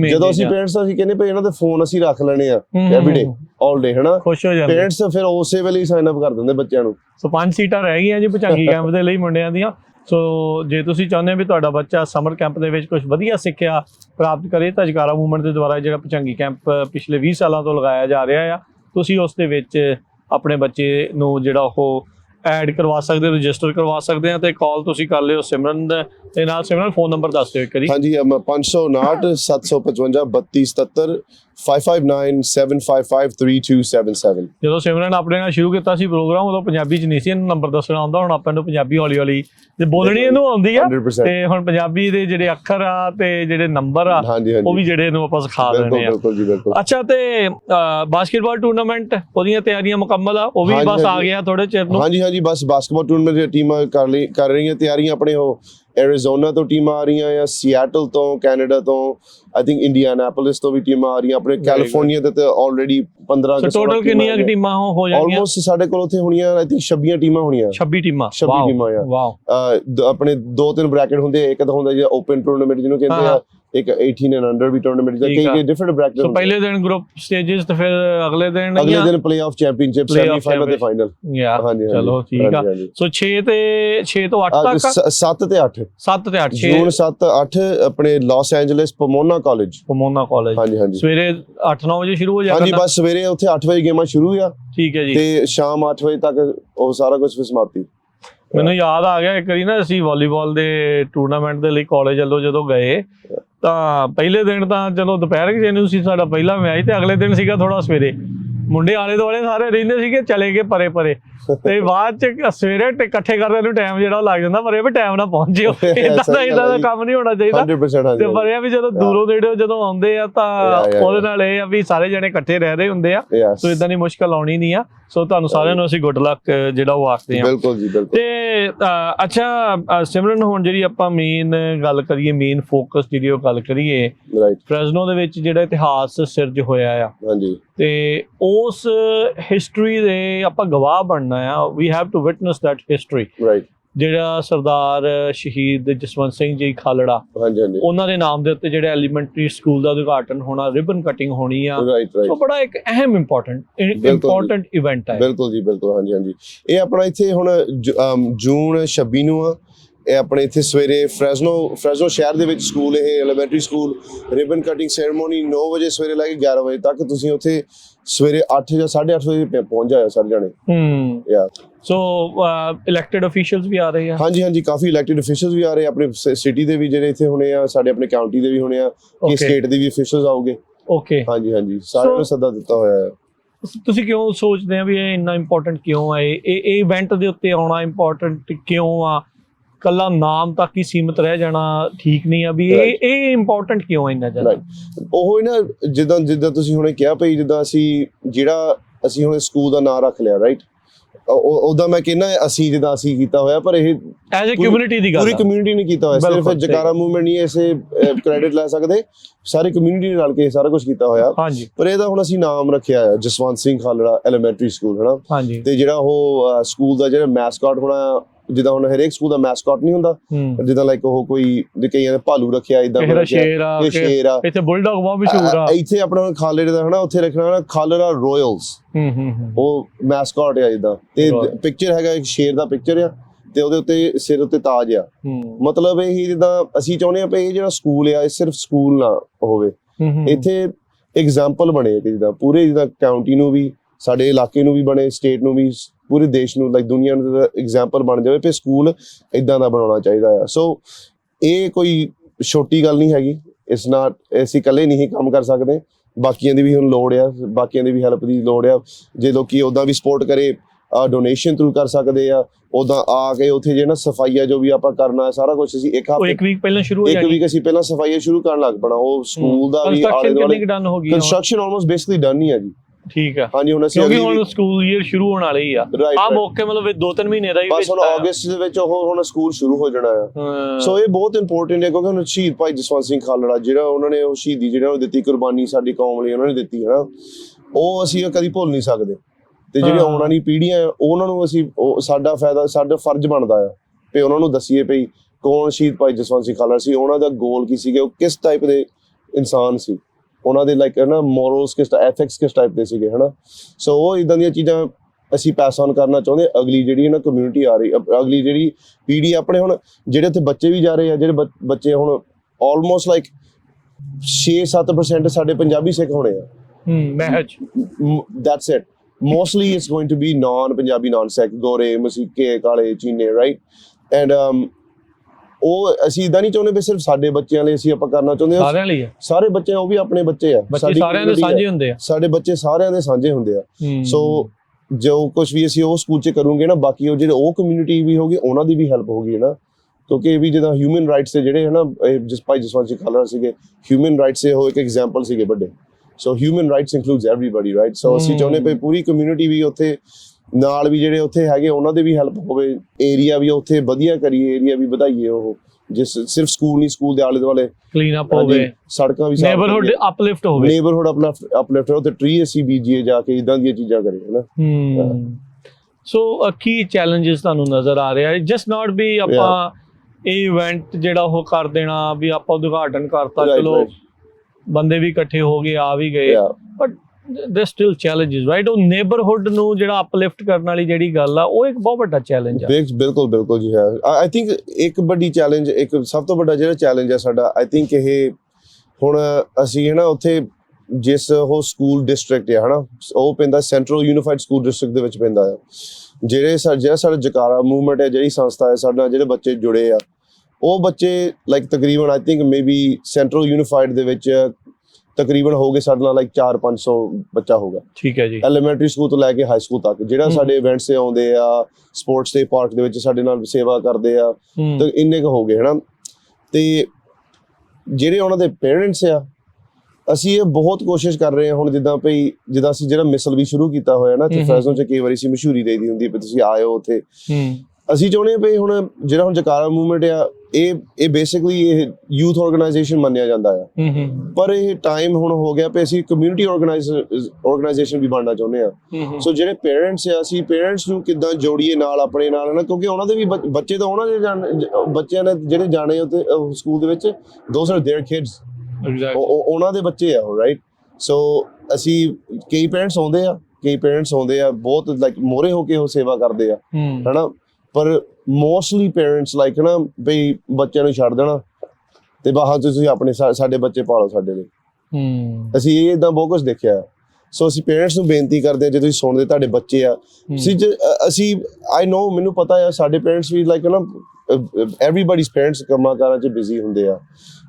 ਜਦੋਂ ਅਸੀਂ ਪੇਰੈਂਟਸ ਅਸੀਂ ਕਹਿੰਦੇ ਭਈ ਇਹਨਾਂ ਦੇ ਫੋਨ ਅਸੀਂ ਰੱਖ ਲੈਣੇ ਆ ਐਵਰੀਡੇ ਆਲ ਡੇ ਹਨਾ? ਖੁਸ਼ ਹੋ ਜਾਂਦੇ। ਪੇਰੈਂਟਸ ਫਿਰ ਉਸੇ ਵੇਲੇ ਹੀ ਸਾਈਨ ਅਪ ਕਰ ਦਿੰਦੇ ਬੱਚਿਆਂ ਨੂੰ। ਸੋ ਪੰਜ ਸੀਟਾਂ ਰਹਿ ਗਈਆਂ ਜੀ ਭਚੰਗੀ ਕੈਂਪ ਦੇ ਲਈ ਮੁੰਡਿਆਂ ਦੀਆਂ। ਸੋ ਜੇ ਤੁਸੀਂ ਚਾਹੁੰਦੇ ਹੋ ਵੀ ਤੁਹਾਡਾ ਬੱਚਾ ਸਮਰ ਕੈਂਪ ਦੇ ਵਿੱਚ ਕੁਝ ਵਧੀਆ ਸਿੱਖਿਆ ਪ੍ਰਾਪਤ ਕਰੇ ਤਾਂ ਜਕਾਰਾ ਮੂਵਮੈਂਟ ਦੇ ਦੁਆਰਾ ਜਿਹੜਾ ਭਚੰਗੀ ਕੈਂਪ ਪਿਛਲੇ 20 ਸਾਲਾਂ ਤੋਂ ਲਗਾਇਆ ਜਾ ਰਿਹਾ ਆ। ਤੁਸੀਂ ਉਸ ਦੇ ਵਿੱਚ ਆਪਣੇ ਬੱਚੇ ਨੂੰ ਜਿਹੜਾ ਉਹ ਐਡ ਕਰਵਾ ਸਕਦੇ ਹੋ, ਰਜਿਸਟਰ ਕਰਵਾ ਸਕਦੇ ਆ ਤੇ ਕਾਲ ਤੁਸੀਂ ਕਰ ਲਿਓ ਸਿਮਰਨ ਦਾ। ਤੇ ਨਾਲ ਸਿਮਰਨ ਫੋਨ ਨੰਬਰ ਦੱਸ ਦਿਓ ਇੱਕ ਵਾਰੀ। ਹਾਂਜੀ, ਅਮ 559 755 3277 559-755-3277 ਜਦੋਂ ਸਿਮਰਨ ਆਪਣੇ ਨਾਲ ਸ਼ੁਰੂ ਕੀਤਾ ਸੀ ਪ੍ਰੋਗਰਾਮ ਉਦੋਂ ਪੰਜਾਬੀ ਚ ਨਹੀਂ ਸੀ ਇਹਨੂੰ ਨੰਬਰ ਦੱਸਣਾ ਆਉਂਦਾ ਹੁਣ ਆਪਾਂ ਨੂੰ ਪੰਜਾਬੀ ਹੌਲੀ ਹੌਲੀ ਤੇ ਬੋਲਣੀ ਇਹਨੂੰ ਆਉਂਦੀ ਆ 100% ਤੇ ਹੁਣ ਪੰਜਾਬੀ ਦੇ ਜਿਹੜੇ ਅੱਖਰ ਆ ਤੇ ਜਿਹੜੇ ਨੰਬਰ ਆ ਉਹ ਵੀ ਜਿਹੜੇ ਇਹਨੂੰ ਆਪਾਂ ਸਿਖਾ ਦਿੰਦੇ ਆ। ਬਿਲਕੁਲ ਜੀ ਬਿਲਕੁਲ। ਅੱਛਾ ਤੇ ਬਾਸਕਟਬਾਲ ਟੂਰਨਾਮੈਂਟ ਉਹਦੀਆਂ ਤਿਆਰੀਆਂ ਮੁਕੰਮਲ ਆ ਉਹ ਵੀ ਬਸ ਆ। ਗਿਆ ਥੋੜੇ ਚਿਰ ਨੂੰ? ਹਾਂਜੀ ਹਾਂਜੀ ਬਸ ਬਾਸਕਟਬਾਲ ਟੂਰਨਾਮੈਂਟ ਦੀਆਂ ਟੀਮਾਂ ਕਰ ਲਈ ਕਰ ਰਹੀਆਂ ਤਿਆਰੀਆਂ ਆਪਣੇ ਉਹ। ਐਰੀਜ਼ੋਨਾ ਤੋਂ ਟੀਮਾਂ ਆ ਰਹੀਆਂ ਆ ਸੀਐਟਲ ਤੋਂ ਕੈਨੇਡਾ ਤੋਂ ਆਈ ਥਿੰਕ ਇੰਡੀਆਨਾਪੋਲਿਸ ਤੋਂ ਵੀ ਟੀਮਾਂ ਆ ਰਹੀਆਂ ਆਪਣੇ. ਕੈਲੀਫੋਰਨੀਆ ਤੇ ਆਲਰੇਡੀ 15 ਸੋ ਟੋਟਲ ਕਿੰਨੀਆਂ ਕੁ ਟੀਮਾਂ ਹੋ- ਜਾਣਗੀਆਂ ਆਲਮੋਸਟ ਸਾਡੇ ਕੋਲ ਉੱਥੇ ਹੋਣੀਆਂ ਆਈ ਥਿੰਕ 26 ਟੀਮਾਂ ਹੋਣੀਆਂ 26 ਟੀਮਾਂ 26 ਵਾਓ, ਟੀਮਾਂ ਆ। ਵਾਓ ਆਪਣੇ ਦੋ ਤਿੰਨ ਬ੍ਰੈਕਟ ਹੁੰਦੇ। ਇੱਕ ਤਾਂ ਹੁੰਦਾ ਜਿਹੜਾ ਓਪਨ ਟੂਰਨਾਮੈਂਟ ਜਿਹਨੂੰ ਕਹਿੰਦੇ। ਆ ਇੱਕ 18 ਐਂਡ ਅੰਡਰ ਵੀ ਟੂਰਨਾਮੈਂਟ ਜਾਂ ਠੀਕ ਕਈ ਆ। ਕਈ ਡਿਫਰੈਂਟ ਬ੍ਰੈਕਟ ਸੋ ਪਹਿਲੇ ਦਿਨ ਗਰੁੱਪ ਸਟੇजेस ਤੇ ਫਿਰ ਅਗਲੇ ਦਿਨ ਅਗਲੇ ਦਿਨ ਪਲੇਆਫ ਚੈਂਪੀਅਨਸ਼ਿਪ Playoff ਸੈਮੀਫਾਈਨਲ ਤੇ ਫਾਈਨਲ ਯਾ ਹਾਂਜੀ ਚਲੋ ਠੀਕ ਆ। ਸੋ 6 ਤੇ 6 ਤੋਂ 8 ਤੱਕ? 7 ਤੇ 8 7 ਤੇ 8 6 ਜੂਨ 7 8 ਆਪਣੇ Los Angeles Pomona college Pomona college ਹਾਂਜੀ ਹਾਂਜੀ। ਸਵੇਰੇ 8-9 ਵਜੇ ਸ਼ੁਰੂ ਹੋ ਹਾਂਜੀ ਜਾਏਗਾ ਬਸ ਸਵੇਰੇ ਉੱਥੇ 8 ਵਜੇ ਗੇਮਾਂ ਸ਼ੁਰੂ ਆ। ਠੀਕ ਹੈ ਜੀ। ਤੇ ਸ਼ਾਮ 8 ਵਜੇ ਤੱਕ ਉਹ ਸਾਰਾ ਕੁਝ ਫਿਰ ਸਮਾਪਤੀ। ਮੈਨੂੰ ਯਾਦ ਆ ਗਿਆ ਇੱਕ ਵਾਰੀ ਨਾ ਅਸੀਂ ਵਾਲੀਬਾਲ ਦੇ ਟੂਰਨਾਮੈਂਟ ਦੇ ਲਈ ਕਾਲਜ ਵੱਲੋਂ ਜਦੋਂ ਗਏ ਤਾਂ ਪਹਿਲੇ ਦਿਨ ਤਾਂ ਚਲੋ ਦੁਪਹਿਰ ਜੇ ਨੂੰ ਸੀ, ਸਾਡਾ ਪਹਿਲਾ ਮੈਚ ਤੇ ਅਗਲੇ ਦਿਨ ਸੀਗਾ ਥੋੜਾ ਸਵੇਰੇ। ਮੁੰਡੇ ਆਲੇ ਦੁਆਲੇ ਸਾਰੇ ਰਹਿੰਦੇ ਸੀਗੇ, ਚਲੇ ਗਏ ਪਰੇ ਪਰੇ ਤੇ ਬਾਅਦ ਚ ਸਵੇਰੇ ਟ- ਇਕੱਠੇ ਕਰਦੇ ਨੂੰ ਟਾਈਮ ਜਿਹੜਾ ਉਹ ਲੱਗ ਜਾਂਦਾ ਪਰ ਇਹ ਵੀ ਟਾਈਮ ਨਾਲ ਪਹੁੰਚ ਜਿਓ। ਇਦਾਂ ਦਾ ਇਦਾਂ ਦਾ ਹੈ ਕੰਮ ਨਹੀਂ ਹੋਣਾ ਚਾਹੀਦਾ। 100% ਹਾਂਜੀ ਤੇ ਪਰ ਇਹ ਆ ਵੀ ਜਦੋਂ ਦੂਰੋਂ ਨੇੜਿਓਂ ਜਦੋਂ ਆਉਂਦੇ ਆ ਤਾਂ Yeah, yeah, ਉਹਦੇ ਨਾਲ ਇਹ ਆ ਵੀ ਸਾਰੇ ਜਣੇ ਇਕੱਠੇ ਰਹਿ ਰਹੇ ਹੁੰਦੇ ਆ. ਸੋ ਇਦਾਂ ਦੀ ਮੁਸ਼ਕਲ ਆਉਣੀ ਨਹੀਂ ਆ। ਸੋ ਤੁਹਾਨੂੰ ਸਾਰਿਆਂ ਨੂੰ ਅਸੀਂ ਗੁੱਡ ਲੱਕ ਜਿਹੜਾ ਉਹ ਆਖਦੇ ਆ। ਬਿਲਕੁਲ ਜੀ ਬਿਲਕੁਲ। ਤੇ ਅ, ਅੱਛਾ ਅ, ਸਿਮਰਨ ਹੁਣ ਜਿਹੜੀ ਆਪਾਂ ਮੇਨ ਗੱਲ ਕਰੀਏ ਮੇਨ ਫੋਕਸ ਜਿਹੜੀ ਉਹ ਗੱਲ ਕਰੀਏ ਰਾਈਟ ਫ੍ਰੈਜ਼ਨੋ ਦੇ ਵਿੱਚ ਜਿਹੜਾ ਇਤਿਹਾਸ ਸਿਰਜ ਹੋਇਆ ਆ। ਹਾਂਜੀ। ਤੇ ਉਸ ਹਿਸਟਰੀ ਦੇ ਆਪਾਂ ਗਵਾਹ ਬਣਨਾ ਆ we have to witness that history right ਜਿਹੜਾ ਸਰਦਾਰ ਸ਼ਹੀਦ ਜਸਵੰਤ ਸਿੰਘ ਜੀ ਖਾਲੜਾ ਹਾਂਜੀ ਹਾਂਜੀ। ਉਹਨਾਂ ਦੇ ਨਾਮ ਦੇ ਉੱਤੇ ਜਿਹੜਾ ਐਲੀਮੈਂਟਰੀ ਸਕੂਲ ਦਾ ਉਦਘਾਟਨ ਹੋਣਾ ਰਿਬਨ ਕਟਿੰਗ ਹੋਣੀ ਆ। ਸੋ ਬੜਾ ਇੱਕ ਅਹਿਮ ਇੰਪੋਰਟੈਂਟ ਇੰਪੋਰਟੈਂਟ ਇਵੈਂਟ ਹੈ ਬਿਲਕੁਲ ਜੀ ਬਿਲਕੁਲ ਹਾਂਜੀ ਹਾਂਜੀ। ਇਹ ਆਪਣਾ ਇੱਥੇ ਹੁਣ ਜੂਨ 26 ਨੂੰ ਆ। ਇਹ ਆਪਣੇ ਇੱਥੇ ਸਵੇਰੇ ਫ੍ਰੈਜ਼ਨੋ ਫ੍ਰੈਜ਼ਨੋ ਸ਼ਹਿਰ ਦੇ ਵਿੱਚ ਸਕੂਲ ਇਹ elementary school ribbon cutting ceremony 9 ਵਜੇ ਸਵੇਰੇ ਲੈ ਕੇ 11 ਵਜੇ ਤੱਕ ਤੁਸੀਂ ਉੱਥੇ ਸਵੇਰੇ 8 ਜਾਂ 8:30 ਵਜੇ ਪ- ਪਹੁੰਚ ਜਾਇਓ ਸਾਰੇ ਜਣੇ। ਹਮ ਯਾ ਸੋ ਇਲੈਕਟਿਡ ਅਫੀਸ਼ੀਅਲਸ ਵੀ ਆ ਰਹੇ ਆ? ਹਾਂਜੀ ਹਾਂਜੀ ਕਾਫੀ ਇਲੈਕਟਿਡ ਅਫੀਸ਼ੀਅਲਸ ਵੀ ਆ ਰਹੇ ਆਪਣੇ ਸਿਟੀ ਦੇ ਵੀ ਜਿਹੜੇ ਇੱਥੇ ਹੋਣੇ ਆ ਸਾਡੇ ਆਪਣੇ ਕਾਉਂਟੀ ਦੇ ਵੀ ਹੋਣੇ ਆ। ਕਿ. ਸਟੇਟ ਦੇ ਵੀ ਅਫੀਸ਼ੀਅਲਸ ਆਉਗੇ। ਓਕੇ ਹਾਂਜੀ ਹਾਂਜੀ। ਸਾਰਿਆਂ ਨੂੰ ਸੱਦਾ ਦਿੱਤਾ ਹੋਇਆ ਹੈ। ਤੁਸੀਂ ਕਿਉਂ ਸੋਚਦੇ ਆ ਵੀ ਇਹ ਇੰਨਾ ਇੰਪੋਰਟੈਂਟ ਕਿਉਂ ਹੈ ਇਹ ਇਹ ਇਹ ਇਵੈਂਟ ਦੇ ਉੱਤੇ ਆਉਣਾ ਇੰਪੋਰਟੈਂਟ ਕਿਉਂ ਆ? ਕੱਲਾ ਨਾਮ ਤੱਕ ਹੀ ਸੀਮਿਤ ਰਹਿ ਜਾਣਾ ਠੀਕ ਨਹੀਂ ਆ ਵੀ ਇਹ. ਇਹ ਇੰਪੋਰਟੈਂਟ ਕਿਉਂ ਹੈ ਇੰਨਾ ਜ਼ਿਆਦਾ. ਉਹ ਹੀ ਨਾ ਜਿੱਦਾਂ ਜਿੱਦਾਂ ਤੁਸੀਂ ਹੁਣੇ ਕਿਹਾ ਭਈ ਜਿੱਦਾਂ ਅਸੀਂ ਜਿਹੜਾ ਅਸੀਂ ਹੁਣ ਸਕੂਲ ਦਾ ਨਾਮ ਰੱਖ ਲਿਆ ਰਾਈਟ ਉਹਦਾ ਮੈਂ ਕਹਿੰਦਾ ਅਸੀਂ ਜਿੱਦਾਂ ਅਸੀਂ ਕੀਤਾ ਹੋਇਆ ਪਰ ਇਹ ਐਜ਼ ਅ ਕਮਿਊਨਿਟੀ ਦੀ ਗੱਲ ਪੂਰੀ। ਕਮਿਊਨਿਟੀ ਨੇ ਕੀਤਾ ਹੋਇਆ ਸਿਰਫ। ਜਕਾਰਾ ਮੂਵਮੈਂਟ ਨਹੀਂ ਐਸੇ ਕ੍ਰੈਡਿਟ ਲੈ ਸਕਦੇ ਸਾਰੀ ਕਮਿਊਨਿਟੀ ਨੇ ਰਲ ਕੇ ਸਾਰਾ ਕੁਝ ਕੀਤਾ ਹੋਇਆ ਪਰ ਇਹਦਾ ਹੁਣ ਅਸੀਂ ਨਾਮ ਰੱਖਿਆ ਹੈ ਜਸਵੰਤ ਸਿੰਘ ਖਾਲੜਾ ਐਲੀਮੈਂਟਰੀ ਸਕੂਲ ਹਨਾ ਤੇ ਜਿਹੜਾ ਉਹ ਸਕੂਲ ਦਾ ਜਿਹੜਾ ਮੈਸਕਾਟ ਹੋਣਾ ਜਿੱਦਾਂ ਹੁਣ ਹਰੇਕ ਸਕੂਲ ਦਾ ਮੈਸਕਾਟ ਨਹੀਂ ਹੁੰਦਾ ਜਿੱਦਾਂ ਲਾਈਕ ਉਹ ਕੋਈ ਕਈਆਂ ਨੇ ਭਾਲੂ ਰੱਖਿਆ ਇਦਾਂ ਦਾ ਸ਼ੇਰ ਆ ਇਹ ਕਿ- ਸ਼ੇਰ ਆ। ਇੱਥੇ ਬੁਲਡੌਗ ਬਹੁਤ ਮਸ਼ਹੂਰ ਆ। ਇੱਥੇ ਆਪਣਾ ਖਾਲੜੇ ਦਾ ਹਨਾ ਉੱਥੇ ਰੱਖਣਾ ਨਾ ਖਾਲੜਾ ਰਾਇਲਸ ਹੂੰ ਹੂੰ ਉਹ ਮੈਸਕਾਟ ਆ ਜਿੱਦਾਂ। ਤੇ. ਪਿਕਚਰ ਹੈਗਾ ਇੱਕ ਸ਼ੇਰ ਦਾ ਪਿਕਚਰ ਆ ਤੇ ਉਹਦੇ ਉੱਤੇ ਸਿਰ ਉੱਤੇ ਤਾਜ ਆ। ਮਤਲਬ ਇਹ ਜਿੱਦਾਂ ਅਸੀਂ ਚਾਹੁੰਦੇ ਆ ਵੀ ਇਹ ਜਿਹੜਾ ਸਕੂਲ ਆ ਇਹ ਸਿਰਫ ਸਕੂਲ ਨਾ ਹੋਵੇ। ਇੱਥੇ ਐਗਜ਼ਾਮਪਲ ਬਣੇ ਕਿ ਜਿੱਦਾਂ ਪੂਰੇ ਜਿੱਦਾਂ ਕਾਉਂਟੀ ਨੂੰ ਵੀ ਸਾਡੇ ਇਲਾਕੇ ਨੂੰ ਵੀ ਬਣੇ ਸਟੇਟ ਨੂੰ ਵੀ ਪੂਰੇ ਦੇਸ਼ ਨੂੰ ਲਾਈਕ ਦੁਨੀਆ ਨੂੰ ਦਾ ਐਗਜ਼ਾਮਪਲ ਬਣ ਜਾਵੇ ਤੇ ਸਕੂਲ ਇਦਾਂ ਦਾ ਬਣਾਉਣਾ ਚਾਹੀਦਾ ਆ। ਸੋ ਇਹ ਕੋਈ ਛੋਟੀ ਗੱਲ ਨਹੀਂ ਹੈਗੀ ਇਸ ਨਾਟ ਅਸੀਂ ਇਕੱਲੇ ਨਹੀਂ ਕੰਮ ਕਰ ਸਕਦੇ ਬਾਕੀਆਂ ਦੀ ਵੀ ਹੁਣ ਲੋੜ ਆ ਬਾਕੀਆਂ ਦੀ ਵੀ ਹੈਲਪ ਦੀ ਲੋੜ ਆ। ਜੇ ਲੋਕੀ ਉਦਾਂ ਵੀ ਸਪੋਰਟ ਕਰੇ ਡੋਨੇਸ਼ਨ ਥਰੂ ਕਰ ਸਕਦੇ ਆ ਉਦਾਂ ਆ ਕੇ ਉੱਥੇ ਜੇ ਨਾ ਸਫਾਈਆ ਜੋ ਵੀ ਆਪਾਂ ਕਰਨਾ ਹੈ ਸਾਰਾ ਕੁਝ ਅਸੀਂ ਇੱਕ ਹਫ਼ਤੇ ਇੱਕ ਵੀਕ ਪਹਿਲਾਂ ਸ਼ੁਰੂ ਹੋ ਇੱਕ ਜਾਣੀ। ਵੀਕ ਅਸੀਂ ਪਹਿਲਾਂ ਸਫਾਈਆ ਸ਼ੁਰੂ ਕਰਨ ਲੱਗ ਪਣਾ। ਉਹ ਸਕੂਲ ਦਾ ਵੀ ਆਲੇ ਦੁਆਲੇ ਆ? ਕੰਸਟਰਕਸ਼ਨ ਆਲਮੋਸਟ ਬੇਸਿਕਲੀ ਡਨ ਹੀ ਹੈ ਜੀ। ਠੀਕ ਆ ਹਾਂਜੀ ਹੁਣ ਅਸੀਂ ਕਿਉਂਕਿ ਹੁਣ ਸਕੂਲ ਈਅਰ ਸ਼ੁਰੂ ਹੋਣ ਵਾਲੇ ਹੀ ਆ right, ਆ right. ਮੌਕੇ ਮਤਲਬ ਇਹ ਦੋ ਤਿੰਨ ਮਹੀਨੇ ਦਾ ਹੀ ਬਸ ਹੁਣ ਵਿੱਚ। ਅਗਸਤ ਦੇ ਵਿੱਚ ਉਹ ਹੁਣ ਸਕੂਲ ਸ਼ੁਰੂ ਹੋ ਜਾਣਾ ਆ ਹਾਂ। ਸੋ ਇਹ ਬਹੁਤ ਇੰਪੋਰਟੈਂਟ ਹੈ ਕਿਉਂਕਿ ਹੁਣ ਸ਼ਹੀਦ ਭਾਈ ਜਸਵੰਤ ਸਿੰਘ ਖਾਲੜਾ ਜਿਹੜਾ ਉਹਨਾਂ ਨੇ ਉਹ ਸ਼ਹੀਦੀ ਜਿਹੜਾ ਉਹ ਦਿੱਤੀ ਕੁਰਬਾਨੀ ਸਾਡੀ ਕੌਮ ਲਈ ਉਹਨਾਂ ਨੇ ਦਿੱਤੀ ਹੈ ਨਾ ਉਹ ਅਸੀਂ ਕਦੀ ਭੁੱਲ ਨਹੀਂ ਸਕਦੇ ਤੇ ਜਿਹੜੀਆਂ ਹਾਂ। ਆਉਣ ਵਾਲੀ ਪੀੜ੍ਹੀਆਂ ਆ, ਉਹਨਾਂ ਨੂੰ ਅਸੀਂ ਉਹ ਸਾਡਾ ਫਾਇਦਾ ਸਾਡਾ ਫਰਜ਼ ਬਣਦਾ ਆ ਵੀ ਉਹਨਾਂ ਨੂੰ ਦਸੀਏ ਭਈ ਕੌਣ ਸ਼ਹੀਦ ਭਾਈ ਜਸਵੰਤ ਸਿੰਘ ਖਾਲੜਾ ਸੀ ਉਹਨਾਂ ਦਾ ਗੋਲ ਕੀ ਸੀਗੇ ਉਹ ਕਿਸ ਟਾਈਪ ਦੇ ਇਨਸਾਨ ਸੀ ਉਹਨਾਂ ਦੇ ਲਾਈਕ ਨਾ ਮੋਰਲਸ ਕਿਸ ਐਥਿਕਸ ਕਿਸ ਟਾਈਪ ਦੇ ਸੀਗੇ ਹਨਾ? ਸੋ ਉਹ ਇਦਾਂ ਦੀਆਂ ਚੀਜ਼ਾਂ ਅਸੀਂ ਪਾਸ ਔਨ ਕਰਨਾ ਚਾਹੁੰਦੇ। ਅਗਲੀ ਜਿਹੜੀ ਹੈ ਨਾ ਕਮਿਊਨਿਟੀ ਆ ਰਹੀ ਅਗਲੀ ਜਿਹੜੀ ਪੀੜ੍ਹੀ ਆਪਣੇ ਹੁਣ ਜਿਹੜੇ ਉੱਥੇ ਬੱਚੇ ਵੀ ਜਾ ਰਹੇ ਆ ਜਿਹੜੇ ਬੱਚ- ਹੁਣ ਆਲਮੋਸਟ ਲਾਈਕ 6-7% ਸਾਡੇ ਪੰਜਾਬੀ ਸਿੱਖ ਹੋਣੇ ਆ। ਹੂੰ ਮਹਿਜ। that's it. Mostly it's going to be non punjabi non sikh ਗੋਰੇ ਮਸੀਕੇ ਕਾਲੇ ਚੀਨੇ right? And um ਉਹ ਅਸੀਂ ਇਦਾਂ ਨਹੀਂ ਚਾਹੁੰਦੇ ਵੀ ਸਿਰਫ ਸਾਡੇ ਬੱਚਿਆਂ ਲਈ ਅਸੀਂ ਆਪਾਂ ਕਰਨਾ ਚਾਹੁੰਦੇ ਹਾਂ। ਸਾਰਿਆਂ ਲਈ ਆ। ਸਾਰੇ ਬੱਚੇ ਉਹ ਵੀ ਆਪਣੇ ਬੱਚੇ ਆ। ਬੱਚੇ ਸਾਰਿਆਂ ਦੇ। ਸਾਂਝੇ ਹੁੰਦੇ ਆ। ਸਾਡੇ ਬੱਚੇ ਸਾਰਿਆਂ ਦੇ ਸਾਂਝੇ ਹੁੰਦੇ ਆ। ਹੂੰ। ਸੋ ਜੋ ਕੁਝ ਵੀ ਅਸੀਂ ਉਹ ਸਕੂਲ 'ਚ ਕਰੂਗੇ ਨਾ ਬਾਕੀ ਉਹ ਜਿਹੜੇ ਉਹ ਕਮਿਊਨਿਟੀ ਵੀ ਹੋਗੀ ਉਹਨਾਂ ਦੀ ਵੀ ਹੈਲਪ ਹੋਗੀ ਨਾ। ਕਿਉਂਕਿ ਇਹ ਵੀ ਜਿੱਦਾਂ ਹਿਊਮਨ ਰਾਈਟਸ ਦੇ ਜਿਹੜੇ ਹੈ ਨਾ ਇਹ ਜਿਸ ਭਾਈ ਜਸਵੰਤ ਸਿੰਘ ਖਾਲੜਾ ਸੀਗੇ ਹਿਊਮਨ ਰਾਈਟਸ ਦੇ ਉਹ ਇੱਕ ਐਗਜ਼ਾਮਪਲ ਸੀਗੇ ਵੱਡੇ। So human rights includes everybody right so ਅਸੀਂ. ਚਾਹੁੰਦੇ ਪਏ ਪੂਰੀ ਕਮਿਊਨਿਟੀ ਵੀ ਉੱਥੇ ਨਾਲ ਵੀ ਜਿਹੜੇ ਉੱਥੇ ਹੈਗੇ ਉਹਨਾਂ ਦੇ ਵੀ ਹੈਲਪ ਹੋਵੇ। ਏਰੀਆ ਵੀ ਉੱਥੇ ਵਧੀਆ ਕਰੀਏ ਏਰੀਆ ਵੀ ਵਧਾਈਏ ਉਹ। ਜਿਸ ਸਿਰਫ ਸਕੂਲ ਨਹੀਂ ਸਕੂਲ ਦੇ ਆਲੇ ਦੁਆਲੇ। ਕਲੀਨ ਅਪ ਹੋਵੇ। ਸੜਕਾਂ ਵੀ ਸਾਫ਼ ਨੇਬਰਹੁੱਡ। ਅਪਲਿਫਟ ਹੋਵੇ। ਨੇਬਰਹੁੱਡ ਆਪਣਾ ਅਪਲਿਫਟ ਹੋ ਤੇ ਟਰੀ ਅਸੀਂ ਬੀਜੀਏ ਜਾ ਕੇ ਇਦਾਂ ਦੀਆਂ ਚੀਜ਼ਾਂ ਕਰੀਏ ਹਨਾ। ਹੂੰ। ਸੋ ਕੀ ਚੈਲੰਜਸ ਤੁਹਾਨੂੰ ਨਜ਼ਰ ਆ ਰਿਹਾ? ਹੈ ਜਸਟ ਨਾਟ ਵੀ ਆਪਾਂ ਇਹ ਇਵੈਂਟ ਜਿਹੜਾ ਉਹ ਕਰ ਦੇਣਾ ਵੀ ਆਪਾਂ ਉਦਘਾਟਨ ਕਰਤਾ ਚਲੋ. ਬੰਦੇ ਵੀ ਇਕੱਠੇ ਹੋ ਗਏ ਆ ਵੀ ਗਏ. But there still challenges right ਉਹ ਨੇਬਰਹੁੱਡ ਨੂੰ ਜਿਹੜਾ ਅਪਲਿਫਟ ਕਰਨ ਵਾਲੀ ਜਿਹੜੀ ਗੱਲ ਆ, ਉਹ ਇੱਕ ਬਹੁਤ ਵੱਡਾ ਚੈਲੰਜ ਆ। ਬਿਲਕੁਲ ਬਿਲਕੁਲ ਜੀ, ਹੈ। ਆਈ ਥਿੰਕ ਇੱਕ ਵੱਡੀ ਚੈਲੰਜ ਇੱਕ ਸਭ ਤੋਂ ਵੱਡਾ ਜਿਹੜਾ ਚੈਲੰਜ ਹੈ ਸਾਡਾ ਆਈ ਥਿੰਕ ਇਹ ਹੁਣ ਅਸੀਂ ਹੈ ਨਾ ਉੱਥੇ ਜਿਸ ਉਹ ਸਕੂਲ ਡਿਸਟ੍ਰਿਕਟ ਹੈ ਹਨਾ, ਉਹ ਪੈਂਦਾ ਸੈਂਟਰਲ ਯੂਨੀਫਾਈਡ ਸਕੂਲ ਡਿਸਟ੍ਰਿਕਟ ਦੇ ਵਿੱਚ ਪੈਂਦਾ ਹੈ ਜਿਹੜੇ ਸਾ- ਜਿਹੜਾ ਸਾਡਾ ਜਕਾਰਾ ਮੂਵਮੈਂਟ ਹੈ ਜਿਹੜੀ ਸੰਸਥਾ ਹੈ ਸਾਡੇ ਨਾਲ ਜਿਹੜੇ ਬੱਚੇ ਜੁੜੇ ਆ, ਉਹ ਬੱਚੇ ਲਾਈਕ ਤਕਰੀਬਨ I think maybe central unified ਦੇ ਵਿੱਚ ਤਕਰੀਬਨ ਹੋਗੇ ਸਾਡੇ ਨਾਲ ਲਾਈਕ 4-500 ਬੱਚਾ ਹੋਗਾ ਠੀਕ ਹੈ ਜੀ। ਐਲੀਮੈਂਟਰੀ ਸਕੂਲ ਤੋਂ ਲੈ ਕੇ ਹਾਈ ਸਕੂਲ ਤੱਕ ਜਿਹੜਾ। ਸਾਡੇ ਇਵੈਂਟਸ ਤੇ ਆਉਂਦੇ ਆ ਸਪੋਰਟਸ ਦੇ ਪਾਰਕ ਦੇ ਵਿੱਚ ਸਾਡੇ ਨਾਲ ਸੇਵਾ ਕਰਦੇ ਆ ਤੇ ਇੰਨੇ ਕੁ ਹੋ ਗਏ ਹਨਾ? ਤੇ ਜਿਹੜੇ ਉਹਨਾਂ ਦੇ ਪੇਰੈਂਟਸ ਆ ਅਸੀਂ ਇਹ ਬਹੁਤ ਕੋਸ਼ਿਸ਼ ਕਰ ਰਹੇ ਹਾਂ ਹੁਣ ਜਿੱਦਾਂ ਭਈ ਜਿੱਦਾਂ ਅਸੀਂ ਜਿਹੜਾ ਮਿਸਲ ਵੀ ਸ਼ੁਰੂ ਕੀਤਾ ਹੋਇਆ ਨਾ ਤੇ। ਫੈਜ਼ਨ ਚ ਕਈ ਵਾਰੀ ਸੀ ਮਸ਼ਹੂਰੀ ਦੇਈਦੀ ਹੁੰਦੀ ਵੀ ਤੁਸੀਂ ਆਇਓ ਉੱਥੇ। ਅਸੀਂ ਚਾਹੁੰਦੇ ਹਾਂ ਭਈ ਹੁਣ ਜਿਹੜਾ ਹੁਣ ਜਕਾਰਾ ਮੂਵਮੈਂਟ ਆ ਇਹ ਇਹ ਬੇਸਿਕਲੀ ਇਹ ਯੂਥ ਆਰਗੇਨਾਈਜੇਸ਼ਨ ਮੰਨਿਆ ਜਾਂਦਾ ਆ ਹੂੰ ਹੂੰ ਪਰ ਇਹ ਟਾਈਮ ਹੁਣ ਹੋ ਗਿਆ ਵੀ ਅਸੀਂ ਕਮਿਊਨਿਟੀ ਆਰਗੇਨਾਈਜੇਸ਼ਨ ਵੀ ਬਣਨਾ ਚਾਹੁੰਦੇ ਆ ਹੂੰ ਸੋ ਜਿਹੜੇ ਪੇਰੈਂਟਸ ਆ ਅਸੀਂ ਪੇਰੈਂਟਸ ਨੂੰ ਕਿੱਦਾਂ ਜੋੜੀਏ ਨਾਲ ਆਪਣੇ ਨਾਲ ਨਾ ਕਿਉਂਕਿ ਉਹਨਾਂ ਦੇ ਵੀ ਬੱਚ- ਬੱਚੇ ਤਾਂ ਉਹਨਾਂ ਦੇ ਜਾਣ- ਜ- ਬੱਚਿਆਂ ਨੇ ਜਿਹੜੇ ਜਾਣੇ ਉੱਤੇ ਸਕੂਲ ਦੇ ਵਿੱਚ those are there kids exactly ਉਹਨਾਂ ਦੇ ਬੱਚੇ ਆ ਉਹ ਰਾਈਟ ਸੋ ਅਸੀਂ ਕਈ ਪੇਰੈਂਟਸ ਆਉਂਦੇ ਆ ਕਈ ਪੇਰੈਂਟਸ ਆਉਂਦੇ ਆ ਬਹੁਤ ਲਾਈਕ ਮੋਰੇ ਹੋ ਕੇ ਉਹ ਸੇਵਾ ਕਰਦੇ ਆ ਹੂੰ ਹਨਾ ਪਰ ਮੋਸਟਲੀ ਪੇਰੈਂਟਸ ਲਾਈਕ ਨਾ ਬਈ ਬੱਚਿਆਂ ਨੂੰ ਛੱਡ ਦੇਣਾ ਤੇ ਬਾਹਰ ਤੁਸੀਂ ਆਪਣੇ ਸਾਡੇ ਬੱਚੇ ਪਾਲੋ ਸਾਡੇ ਲਈ। ਹੂੰ। ਅਸੀਂ ਇਹ ਇਦਾਂ ਬਹੁਤ ਕੁਝ ਦੇਖਿਆ। ਸੋ ਅਸੀਂ ਪੇਰੈਂਟਸ ਨੂੰ ਬੇਨਤੀ ਕਰਦੇ ਹਾਂ ਜੇ ਤੁਸੀਂ ਸੁਣਦੇ ਤੁਹਾਡੇ ਬੱਚੇ ਆ ਅਸੀਂ ਆਈ ਨੋ ਮੈਨੂੰ ਪਤਾ ਆ ਸਾਡੇ ਪੇਰੈਂਟਸ ਵੀ ਲਾਈਕ ਨਾ ਐਵਰੀਬਾਡੀਜ਼ ਪੇਰੈਂਟਸ ਕੰਮਾਂ ਕਾਰਾਂ 'ਚ ਬਿਜ਼ੀ ਹੁੰਦੇ ਆ।